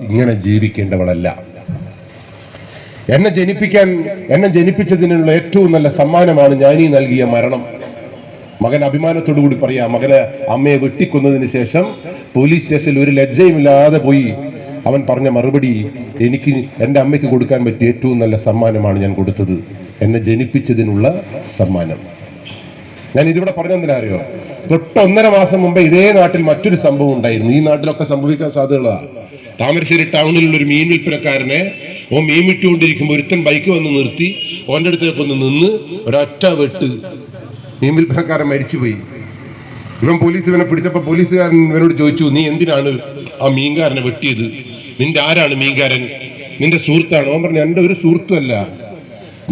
ഇങ്ങനെ ജീവിക്കേണ്ടവളല്ല. എന്നെ ജനിപ്പിക്കാൻ എന്നെ ജനിപ്പിച്ചതിനുള്ള ഏറ്റവും നല്ല സമ്മാനമാണ് ഞാനീ നൽകിയ മരണം. മകൻ അഭിമാനത്തോടു കൂടി പറയാ മകനെ അമ്മയെ വെട്ടിക്കൊന്നതിന് ശേഷം പോലീസ് സ്റ്റേഷനിൽ ഒരു ലജ്ജയുമില്ലാതെ പോയി. അവൻ പറഞ്ഞ മറുപടി എനിക്ക് എന്റെ അമ്മയ്ക്ക് കൊടുക്കാൻ പറ്റിയ ഏറ്റവും നല്ല സമ്മാനമാണ് ഞാൻ കൊടുത്തത്. എന്നെ ജനിപ്പിച്ചതിനുള്ള സമ്മാനം. ഞാൻ ഇതിവിടെ പറഞ്ഞെന്തിനാ അറിയോ? തൊട്ടൊന്നര മാസം മുമ്പ് ഇതേ നാട്ടിൽ മറ്റൊരു സംഭവം ഉണ്ടായിരുന്നു. ഈ നാട്ടിലൊക്കെ സംഭവിക്കാൻ സാധ്യതകളാ താമരശ്ശേരി ടൗണിലുള്ള ഒരു മീൻ വിൽപ്പനക്കാരനെ ഓ മീൻ വിട്ടുകൊണ്ടിരിക്കുമ്പോൾ ഒരുത്തൻ ബൈക്ക് വന്ന് നിർത്തി ഓന്റെ അടുത്തേക്ക് ഒന്ന് നിന്ന് ഒരൊറ്റ വെട്ട് മീൻ വിൽപ്പനക്കാരൻ മരിച്ചുപോയി. ഇവൻ പോലീസ് ഇവനെ പിടിച്ചപ്പോൾ പോലീസുകാരൻ ഇവനോട് ചോദിച്ചു നീ എന്തിനാണ് ആ മീൻകാരനെ വെട്ടിയത്? നിന്റെ ആരാണ് മീൻകാരൻ? നിന്റെ സുഹൃത്താണ്? ഓൻ പറഞ്ഞു എന്റെ ഒരു സുഹൃത്തുമല്ല.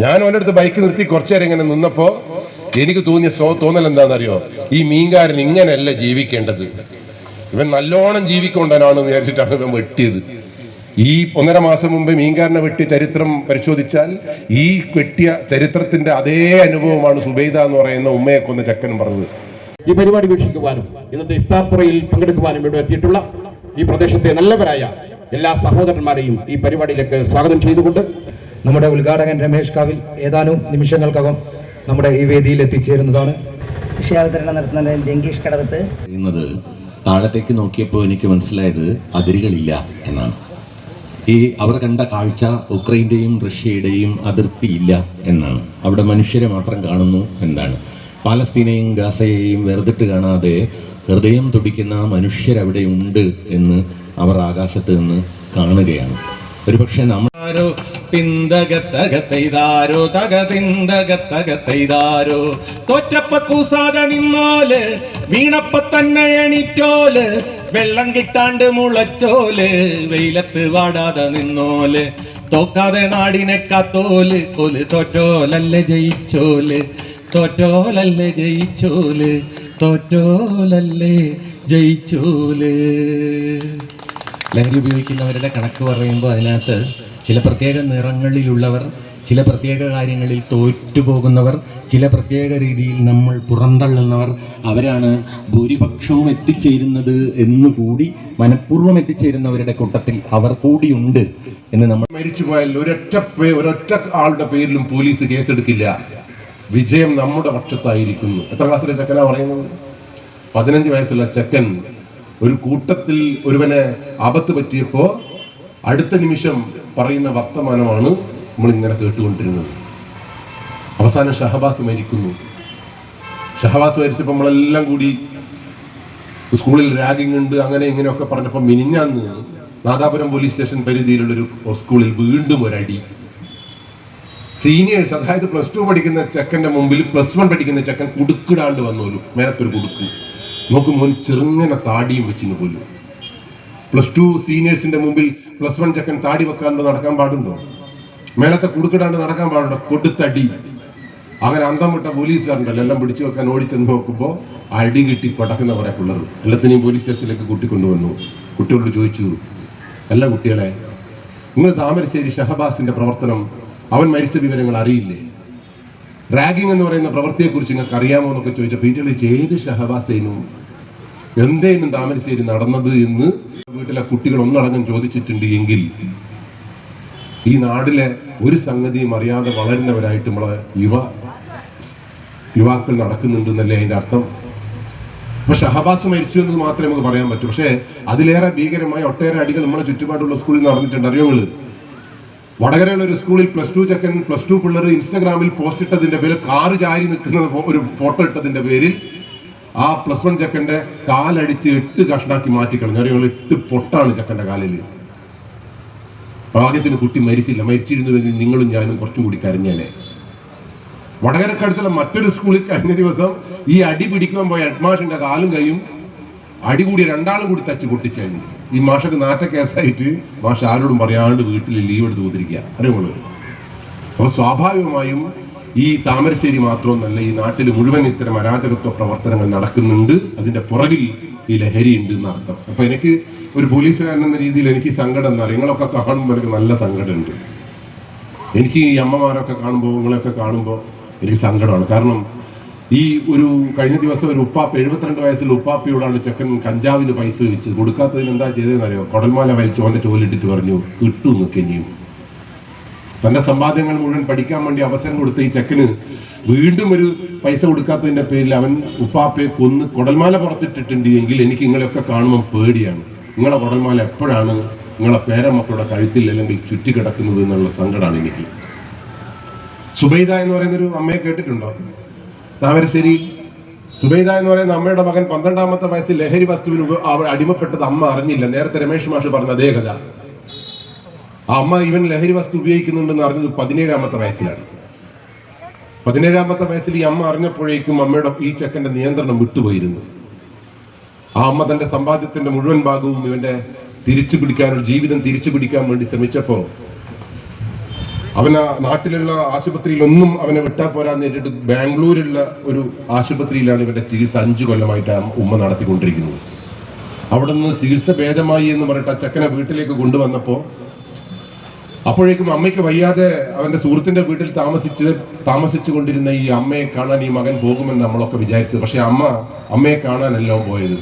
ഞാൻ ഓന്റെ അടുത്ത് ബൈക്ക് നിർത്തി കുറച്ചു നേരം ഇങ്ങനെ നിന്നപ്പോൾ എനിക്ക് തോന്നിയ സോ തോന്നൽ എന്താണെന്നറിയോ? ഈ മീൻകാരൻ ഇങ്ങനെയല്ല ജീവിക്കേണ്ടത്. ഇവൻ നല്ലോണം ജീവിക്കൊണ്ടനാണെന്ന് വിചാരിച്ചിട്ടാണ് ഇവൻ വെട്ടിയത്. ഈ ഒന്നര മാസം മുമ്പ് മീൻകാരനെ വെട്ടി ചരിത്രം പരിശോധിച്ചാൽ ഈ വെട്ടിയ ചരിത്രത്തിന്റെ അതേ അനുഭവമാണ് സുബൈദ എന്ന് പറയുന്ന ഉമ്മയെ കൊന്ന ചക്കനും പറഞ്ഞത്. ഈ പരിപാടി വീക്ഷിക്കുവാനും ഇന്നത്തെ ഇഫ്താർ തുറയിൽ പങ്കെടുക്കുവാനും ഇവിടെ എത്തിയിട്ടുള്ള ഈ പ്രദേശത്തെ നല്ലവരായ എല്ലാ സഹോദരന്മാരെയും ഈ പരിപാടിയിലേക്ക് സ്വാഗതം ചെയ്തുകൊണ്ട് നമ്മുടെ ഉദ്ഘാടകൻ രമേഷ് കാവിൽ ഏതാനും നിമിഷങ്ങൾക്കകം നമ്മുടെ ഈ വേദിയിൽ എത്തിച്ചേരുന്നതാണ്. വിഷയാവതരണം നടത്തുന്നത് ജംഗീഷ് കടവത്ത് താഴത്തേക്ക് നോക്കിയപ്പോൾ എനിക്ക് മനസ്സിലായത് അതിരുകളില്ല എന്നാണ്. ഈ അവർ കണ്ട കാഴ്ച ഉക്രൈന്റെയും റഷ്യയുടെയും അതിർത്തിയില്ല എന്നാണ്. അവിടെ മനുഷ്യരെ മാത്രം കാണുന്നു എന്താണ് പാലസ്തീനെയും ഗാസയെയും വെറുതിട്ട് കാണാതെ ഹൃദയം തുടിക്കുന്ന മനുഷ്യരവിടെ ഉണ്ട് എന്ന് അവർ ആകാശത്ത് നിന്ന് കാണുകയാണ്. ഒരുപക്ഷെ നമ്മളാരോ തിന്തകത്തകത്തെയ്താരോ തകതിന്തകത്തകത്തെയ്താരോ തോറ്റപ്പ കൂസാതെ നിന്നോൽ വീണപ്പ തന്നെ എണിറ്റോൽ വെള്ളം കിട്ടാണ്ട് മുളച്ചോൽ വെയിലത്ത് വാടാതെ നിന്നോൽ തോക്കാതെ നാടിനെ കാത്തോൽ കൊൽ തോറ്റോലല്ലേ ജയിച്ചോൽ തോറ്റോലല്ലേ ജയിച്ചോൽ തോറ്റോലല്ലേ ജയിച്ചോൽ. ലഹരി ഉപയോഗിക്കുന്നവരുടെ കണക്ക് പറയുമ്പോൾ അതിനകത്ത് ചില പ്രത്യേക നിറങ്ങളിലുള്ളവർ ചില പ്രത്യേക കാര്യങ്ങളിൽ തോറ്റുപോകുന്നവർ ചില പ്രത്യേക രീതിയിൽ നമ്മൾ പുറന്തള്ളുന്നവർ അവരാണ് ഭൂരിപക്ഷവും എത്തിച്ചേരുന്നത് എന്നുകൂടി മനഃപൂർവം എത്തിച്ചേരുന്നവരുടെ കൂട്ടത്തിൽ അവർ കൂടിയുണ്ട് എന്ന് നമ്മൾ മരിച്ചു പോയാൽ ഒരൊറ്റ ഒരൊറ്റ ആളുടെ പേരിലും പോലീസ് കേസെടുക്കില്ല. വിജയം നമ്മുടെ പക്ഷത്തായിരിക്കുന്നു. എത്ര ക്ലാസ്സിലെ ചെക്കനാ പറയുന്നത്? പതിനഞ്ച് വയസ്സുള്ള ചെക്കൻ ഒരു കൂട്ടത്തിൽ ഒരുവനെ ആപത്ത് പറ്റിയപ്പോ അടുത്ത നിമിഷം പറയുന്ന വർത്തമാനമാണ് നമ്മൾ ഇങ്ങനെ കേട്ടുകൊണ്ടിരുന്നത്. അവസാനം ഷഹബാസ് മരിക്കുന്നു. ഷഹബാസ് മരിച്ചപ്പോൾ നമ്മളെല്ലാം കൂടി സ്കൂളിൽ റാഗിംഗ് ഉണ്ട് അങ്ങനെ ഇങ്ങനെയൊക്കെ പറഞ്ഞപ്പോൾ മിനിഞ്ഞാന്ന് നാദാപുരം പോലീസ് സ്റ്റേഷൻ പരിധിയിലുള്ളൊരു സ്കൂളിൽ വീണ്ടും ഒരടി. സീനിയേഴ്സ് അതായത് പ്ലസ് ടു പഠിക്കുന്ന ചെക്കന്റെ മുമ്പിൽ പ്ലസ് വൺ പഠിക്കുന്ന ചെക്കൻ കുടുക്കിടാണ്ട് വന്നു ഒരു മേലത്തൊരു കുടുക്ക് നോക്കുമ്പോൾ ചെറുങ്ങനെ താടിയും വെച്ചിന് പോലും. പ്ലസ് ടു സീനിയേഴ്സിന്റെ മുമ്പിൽ പ്ലസ് വൺ ചെക്കൻ താടി വെക്കാണ്ട് നടക്കാൻ പാടുണ്ടോ? മേലത്തെ കുടുക്കിടാണ്ട് നടക്കാൻ പാടുണ്ടോ? കൊടുത്തടി. അങ്ങനെ അന്തം വിട്ട പോലീസുകാരുണ്ടല്ലോ എല്ലാം പിടിച്ചു വെക്കാൻ ഓടിച്ചെന്ന് നോക്കുമ്പോൾ അടി കിട്ടി പടക്കുന്ന കുറെ പിള്ളേർ. എല്ലാത്തിനെയും പോലീസ് സ്റ്റേഷനിലേക്ക് കൂട്ടിക്കൊണ്ടുവന്നു. കുട്ടികളോട് ചോദിച്ചു എല്ലാ കുട്ടികളെ ഇന്ന് താമരശ്ശേരി ഷഹബാസിന്റെ പ്രവർത്തനം അവൻ മരിച്ച വിവരങ്ങൾ അറിയില്ലേ? റാഗിംഗ് എന്ന് പറയുന്ന പ്രവൃത്തിയെക്കുറിച്ച് നിങ്ങൾക്ക് അറിയാമോ എന്നൊക്കെ ചോദിച്ചപ്പോൾ ഇതിൽ ഏത് ഷഹബാസേനും എന്തേനും താമരശ്ശേരി നടന്നത് എന്ന് വീട്ടിലെ കുട്ടികൾ ഒന്നടങ്കം ചോദിച്ചിട്ടുണ്ട് എങ്കിൽ ഈ നാടിലെ ഒരു സംഗതിയും അറിയാതെ വളരുന്നവരായിട്ട് നമ്മളെ യുവ യുവാക്കൾ നടക്കുന്നുണ്ടെന്നല്ലേ അതിന്റെ അർത്ഥം? അപ്പൊ ഷഹബാസ് മരിച്ചു എന്ന് മാത്രമേ നമുക്ക് പറയാൻ പറ്റൂ. പക്ഷേ അതിലേറെ ഭീകരമായ ഒട്ടേറെ അടികൾ നമ്മുടെ ചുറ്റുപാടുള്ള സ്കൂളിൽ നടന്നിട്ടുണ്ട്. അറിയോ വടകരയുള്ള ഒരു സ്കൂളിൽ പ്ലസ് ടു ചെക്കൻ പ്ലസ് ടു പിള്ളേർ ഇൻസ്റ്റാഗ്രാമിൽ പോസ്റ്റ് ഇട്ടതിന്റെ പേരിൽ കാറ് ചാരി നിൽക്കുന്ന ഒരു ഫോട്ടോ ഇട്ടതിന്റെ പേരിൽ ആ പ്ലസ് വൺ ചെക്കന്റെ കാലടിച്ച് എട്ട് കഷ്ണാക്കി മാറ്റിക്കളഞ്ഞു അറിയോ എട്ട് പൊട്ടാണ് ചെക്കന്റെ കാലിൽ. ഭാഗ്യത്തിന് കുട്ടി മരിച്ചില്ല. മരിച്ചിരുന്നുവെങ്കിൽ നിങ്ങളും ഞാനും കുറച്ചും കൂടി കരഞ്ഞേനെ വടകരക്കടുത്തുള്ള മറ്റൊരു സ്കൂളിൽ കഴിഞ്ഞ ദിവസം ഈ അടി പിടിക്കാൻ പോയ ഹെഡ്മാഷിന്റെ കാലും കൈയും അടി കൂടി രണ്ടാളും കൂടി തച്ച് പൊട്ടിച്ചു ഈ മാഷക്ക് നാറ്റ കേസായിട്ട് മാഷ് ആരോടും പറയാണ്ട് വീട്ടിൽ ലീവ് എടുത്ത് പോതിരിക്കുക അറിയുള്ളൂ അപ്പൊ സ്വാഭാവികമായും ഈ താമരശ്ശേരി മാത്രമൊന്നല്ല ഈ നാട്ടിൽ മുഴുവൻ ഇത്തരം അരാജകത്വ പ്രവർത്തനങ്ങൾ നടക്കുന്നുണ്ട്. അതിന്റെ പുറകിൽ ഈ ലഹരി ഉണ്ട് എന്നർത്ഥം. അപ്പൊ എനിക്ക് ഒരു പോലീസുകാരൻ എന്ന രീതിയിൽ എനിക്ക് സങ്കടം എന്നാൽ നിങ്ങളൊക്കെ കാണുമ്പോൾ എനിക്ക് നല്ല സങ്കടമുണ്ട്. എനിക്ക് ഈ അമ്മമാരൊക്കെ കാണുമ്പോൾ നിങ്ങളെയൊക്കെ കാണുമ്പോൾ എനിക്ക് സങ്കടമാണ്. കാരണം ഈ ഒരു കഴിഞ്ഞ ദിവസം ഒരു ഉപ്പാപ്പ എഴുപത്തിരണ്ട് വയസ്സിൽ ഉപ്പാപ്പയോടാണ് ചെക്കൻ കഞ്ചാവിന് പൈസ വെച്ച് കൊടുക്കാത്തതിന് എന്താ ചെയ്തതെന്നറിയോ? കൊടൽമാല വലിച്ചു അവന്റെ ചോലിട്ടിട്ട് പറഞ്ഞു കിട്ടും നിൽക്കുകയും തന്റെ സമ്പാദ്യങ്ങൾ മുഴുവൻ പഠിക്കാൻ വേണ്ടി അവസരം കൊടുത്ത ഈ ചെക്കന് വീണ്ടും ഒരു പൈസ കൊടുക്കാത്തതിന്റെ പേരിൽ അവൻ ഉപ്പാപ്പയെ കൊന്ന് കൊടൽമാല പുറത്തിട്ടിട്ടുണ്ട് എങ്കിൽ എനിക്ക് നിങ്ങളെയൊക്കെ കാണുമ്പോൾ പേടിയാണ്. നിങ്ങളെ കൊടൽമാല എപ്പോഴാണ് നിങ്ങളെ പേരമക്കളുടെ കഴുത്തിൽ അല്ലെങ്കിൽ ചുറ്റിക്കിടക്കുന്നത് എന്നുള്ള സങ്കടമാണ് എനിക്ക്. സുബൈദ എന്ന് പറയുന്ന ഒരു അമ്മയെ കേട്ടിട്ടുണ്ടോ? താമരശ്ശേരി സുബൈദ എന്ന് പറയുന്ന അമ്മയുടെ മകൻ പന്ത്രണ്ടാമത്തെ വയസ്സിൽ ലഹരി വസ്തുവിന് അടിമപ്പെട്ടത് അമ്മ അറിഞ്ഞില്ല. നേരത്തെ രമേഷ് മാഷ് പറഞ്ഞ അതേ കഥ. ആ അമ്മ ഇവൻ ലഹരി വസ്തു ഉപയോഗിക്കുന്നുണ്ടെന്ന് അറിഞ്ഞത് പതിനേഴാമത്തെ വയസ്സിലാണ്. പതിനേഴാമത്തെ വയസ്സിൽ ഈ അമ്മ അറിഞ്ഞപ്പോഴേക്കും അമ്മയുടെ ഈ ചെക്കന്റെ നിയന്ത്രണം വിട്ടുപോയിരുന്നു. ആ അമ്മ തന്റെ സമ്പാദ്യത്തിന്റെ മുഴുവൻ ഭാഗവും ഇവന്റെ തിരിച്ചു പിടിക്കാൻ ഒരു ജീവിതം തിരിച്ചു പിടിക്കാൻ വേണ്ടി ശ്രമിച്ചപ്പോ അവന നാട്ടിലുള്ള ആശുപത്രിയിലൊന്നും അവനെ വിട്ടാൽ പോരാന്ന് നേരിട്ട് ബാംഗ്ലൂരിലുള്ള ഒരു ആശുപത്രിയിലാണ് ഇവന്റെ ചികിത്സ അഞ്ചു കൊല്ലമായിട്ട് ഉമ്മ നടത്തിക്കൊണ്ടിരിക്കുന്നത്. അവിടെ നിന്ന് ചികിത്സ ഭേദമായി എന്ന് പറഞ്ഞിട്ട് ആ ചെക്കനെ വീട്ടിലേക്ക് കൊണ്ടുവന്നപ്പോ അപ്പോഴേക്കും അമ്മയ്ക്ക് വയ്യാതെ അവന്റെ സുഹൃത്തിന്റെ വീട്ടിൽ താമസിച്ച് താമസിച്ചു കൊണ്ടിരുന്ന ഈ അമ്മയെ കാണാൻ ഈ മകൻ പോകുമെന്ന് നമ്മളൊക്കെ വിചാരിച്ചത്. പക്ഷെ അമ്മ അമ്മയെ കാണാനല്ലോ പോയത്.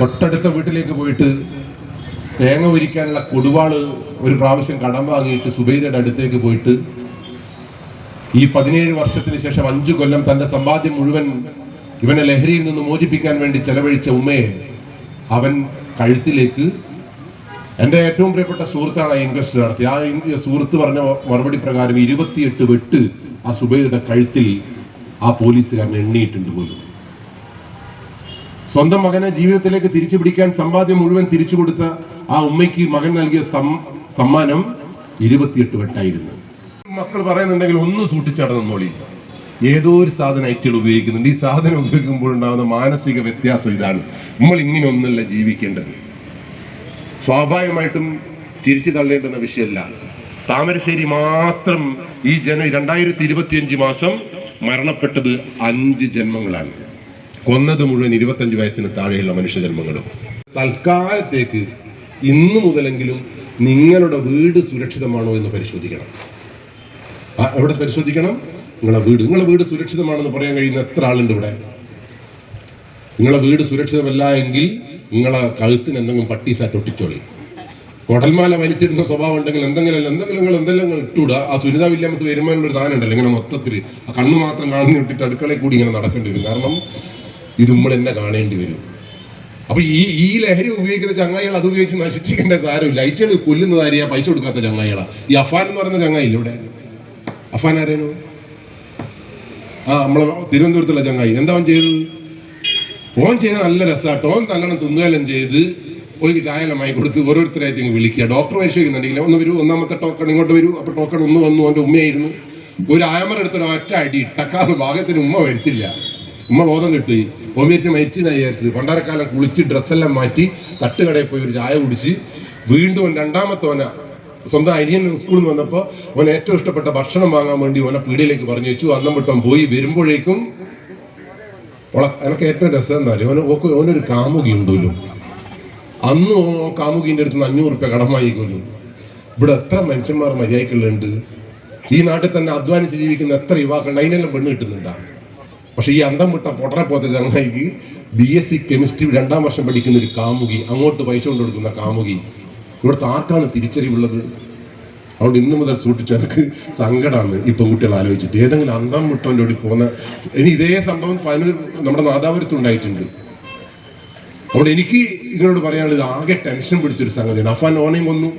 തൊട്ടടുത്ത വീട്ടിലേക്ക് പോയിട്ട് തേങ്ങ ഉരിക്കാനുള്ള കൊടുവാൾ ഒരു പ്രാവശ്യം കടം വാങ്ങിയിട്ട് സുബൈദയുടെ അടുത്തേക്ക് പോയിട്ട് ഈ പതിനേഴ് വർഷത്തിന് ശേഷം അഞ്ചു കൊല്ലം തന്റെ സമ്പാദ്യം മുഴുവൻ ഇവനെ ലഹരിയിൽ നിന്ന് മോചിപ്പിക്കാൻ വേണ്ടി ചെലവഴിച്ച ഉമ്മയെ അവൻ കഴുത്തിലേക്ക് എന്റെ ഏറ്റവും പ്രിയപ്പെട്ട സുഹൃത്താണ് ആ ഇൻവെസ്റ്റ് നടത്തി ആ സുഹൃത്ത് പറഞ്ഞ മറുപടി പ്രകാരം ഇരുപത്തിയെട്ട് വെട്ട് ആ സുബൈദയുടെ കഴുത്തിൽ ആ പോലീസുകാരൻ എണ്ണിയിട്ടുണ്ട് പോലും. സ്വന്തം മകനെ ജീവിതത്തിലേക്ക് തിരിച്ചു പിടിക്കാൻ സമ്പാദ്യം മുഴുവൻ തിരിച്ചു കൊടുത്ത ആ ഉമ്മയ്ക്ക് മകൻ നൽകിയ സമ്മാനം ഇരുപത്തിയെട്ട് വെട്ടായിരുന്നു. മക്കൾ പറയുന്നുണ്ടെങ്കിൽ ഒന്ന് സൂക്ഷിച്ചടന്നോളി ഏതോ ഒരു സാധനം ഐറ്റുകൾ ഉപയോഗിക്കുന്നുണ്ട്. ഈ സാധനം ഉപയോഗിക്കുമ്പോൾ ഉണ്ടാകുന്ന മാനസിക വ്യത്യാസം ഇതാണ്. നമ്മൾ ഇങ്ങനെ ഒന്നല്ല ജീവിക്കേണ്ടത്. സ്വാഭാവികമായിട്ടും ചിരിച്ചു തള്ളേണ്ടുന്ന വിഷയമല്ല. താമരശ്ശേരി മാത്രം ഈ ജന രണ്ടായിരത്തി ഇരുപത്തിയഞ്ച് മാസം മരണപ്പെട്ടത് അഞ്ച് ജന്മങ്ങളാണ്. കൊന്നത് മുഴുവൻ ഇരുപത്തഞ്ച് വയസ്സിന് താഴെയുള്ള മനുഷ്യജന്മങ്ങളും തൽക്കാലത്തേക്ക് ഇന്ന് മുതലെങ്കിലും നിങ്ങളുടെ വീട് സുരക്ഷിതമാണോ എന്ന് പരിശോധിക്കണം. എവിടെ പരിശോധിക്കണം? നിങ്ങളെ വീട്. നിങ്ങളെ വീട് സുരക്ഷിതമാണെന്ന് പറയാൻ കഴിയുന്ന എത്ര ആളുണ്ട് ഇവിടെ? നിങ്ങളെ വീട് സുരക്ഷിതമല്ല എങ്കിൽ നിങ്ങളെ കഴുത്തിന് എന്തെങ്കിലും പട്ടീസ ഒട്ടിച്ചോളി. കൊടൽമാല വലിച്ചിടുന്ന സ്വഭാവം ഉണ്ടെങ്കിൽ എന്തെങ്കിലും എന്തെങ്കിലും നിങ്ങൾ എന്തെല്ലാം ഇട്ടൂടാ. ആ സുനിത വില്യംസ് വരുമാനുള്ള ഒരു സാധനം ഉണ്ടല്ലോ ഇങ്ങനെ മൊത്തത്തിൽ. ആ കണ്ണ് മാത്രം കാണുന്ന ഇട്ടിട്ട് അടുക്കളയിൽ കൂടി ഇങ്ങനെ നടക്കേണ്ടി വരും. കാരണം ഇത് നമ്മൾ എന്നെ കാണേണ്ടി വരും. അപ്പൊ ഈ ഈ ലഹരി ഉപയോഗിക്കുന്ന ചങ്ങായികൾ അത് ഉപയോഗിച്ച് നശിച്ചിരിക്കേണ്ട സാരമില്ല. ലൈറ്റുകൾ കൊല്ലുന്നത് ആരെയാ? പൈസ കൊടുക്കാത്ത ചങ്ങായികളാ. ഈ അഫാൻ എന്ന് പറയുന്ന ചങ്ങായില്ല ഇവിടെ? അഫാൻ ആരേനു ആ നമ്മളെ തിരുവനന്തപുരത്തുള്ള ചങ്ങായി. എന്താ ചെയ്തത്? ഓൻ ചെയ്ത നല്ല രസമാട്ടോ ഓൺ നല്ലോണം തിന്നുകയെല്ലാം ചെയ്ത് ഒരു ചായലമായി കൊടുത്ത് ഓരോരുത്തരായിട്ട് ഇങ്ങ് വിളിക്കുക. ഡോക്ടർ പരിശോധിക്കുന്നുണ്ടെങ്കിൽ ഒന്ന് വരൂ. ഒന്നാമത്തെ ടോക്കൺ ഇങ്ങോട്ട് വരൂ. അപ്പൊ ടോക്കൺ ഒന്ന് വന്നു. അവന്റെ ഉമ്മയായിരുന്നു. ഒരു ആയമർ എടുത്തൊരു ഒറ്റ അടി ടക്കാറ് ഭാഗത്തിന് ഉമ്മ മരിച്ചില്ല. ഉമ്മ ബോധം കിട്ടി ഓമിയറ്റ് മരിച്ചെന്നാ വിചാരിച്ചത്. പണ്ടാരക്കാലം കുളിച്ച് ഡ്രസ്സെല്ലാം മാറ്റി തട്ടുകടയിൽ പോയി ഒരു ചായ കുടിച്ച് വീണ്ടും രണ്ടാമത്തോന രണ്ടാമത്തെ സ്വന്തം അരിയൻ സ്കൂളിൽ നിന്ന് വന്നപ്പോൾ അവൻ ഏറ്റവും ഇഷ്ടപ്പെട്ട ഭക്ഷണം വാങ്ങാൻ വേണ്ടി ഓനെ പീടിയിലേക്ക് പറഞ്ഞു വെച്ചു. അന്നം വിട്ടം പോയി വരുമ്പോഴേക്കും ഓളെ എനക്ക് ഏറ്റവും രസം എന്താ അറിയോ? ഓന് ഓക്ക് ഓനൊരു കാമുകി ഉണ്ടല്ലോ. അന്ന് ഓ അടുത്ത് നിന്ന് അഞ്ഞൂറ് റുപ്യ കടം വാങ്ങിക്കൊല്ലു ഇവിടെ എത്ര മനുഷ്യന്മാർ മര്യാദക്കുള്ളുണ്ട് ഈ നാട്ടിൽ തന്നെ അധ്വാനിച്ച് ജീവിക്കുന്ന എത്ര യുവാക്കളുണ്ട്? അതിനെല്ലാം പെണ്ണ് കിട്ടുന്നുണ്ടാ? പക്ഷെ ഈ അന്തം വിട്ട പൊട്ടറെ പോത്ത ചങ്ങായിക്ക് ബി എസ് സി കെമിസ്ട്രി രണ്ടാം വർഷം പഠിക്കുന്ന ഒരു കാമുകി അങ്ങോട്ട് പൈസ കൊണ്ടു കൊടുക്കുന്ന കാമുകി ഇവിടുത്തെ ആർക്കാണ് തിരിച്ചറിവുള്ളത്? അതുകൊണ്ട് ഇന്ന് മുതൽ സൂക്ഷിച്ചു എനിക്ക് സങ്കടമാണ് ഈ പെൺകുട്ടികൾ ആലോചിച്ചിട്ട്. ഏതെങ്കിലും അന്തം വിട്ടവന്റെ ഓടി പോകുന്ന ഇനി ഇതേ സംഭവം പനൂർ നമ്മുടെ നാദാപുരത്ത് ഉണ്ടായിട്ടുണ്ട്. അതുകൊണ്ട് എനിക്ക് ഇങ്ങനോട് പറയാനുള്ളത് ആകെ ടെൻഷൻ പിടിച്ചൊരു സംഗതിയാണ്. അഫാൻ ഓണയും കൊന്നു.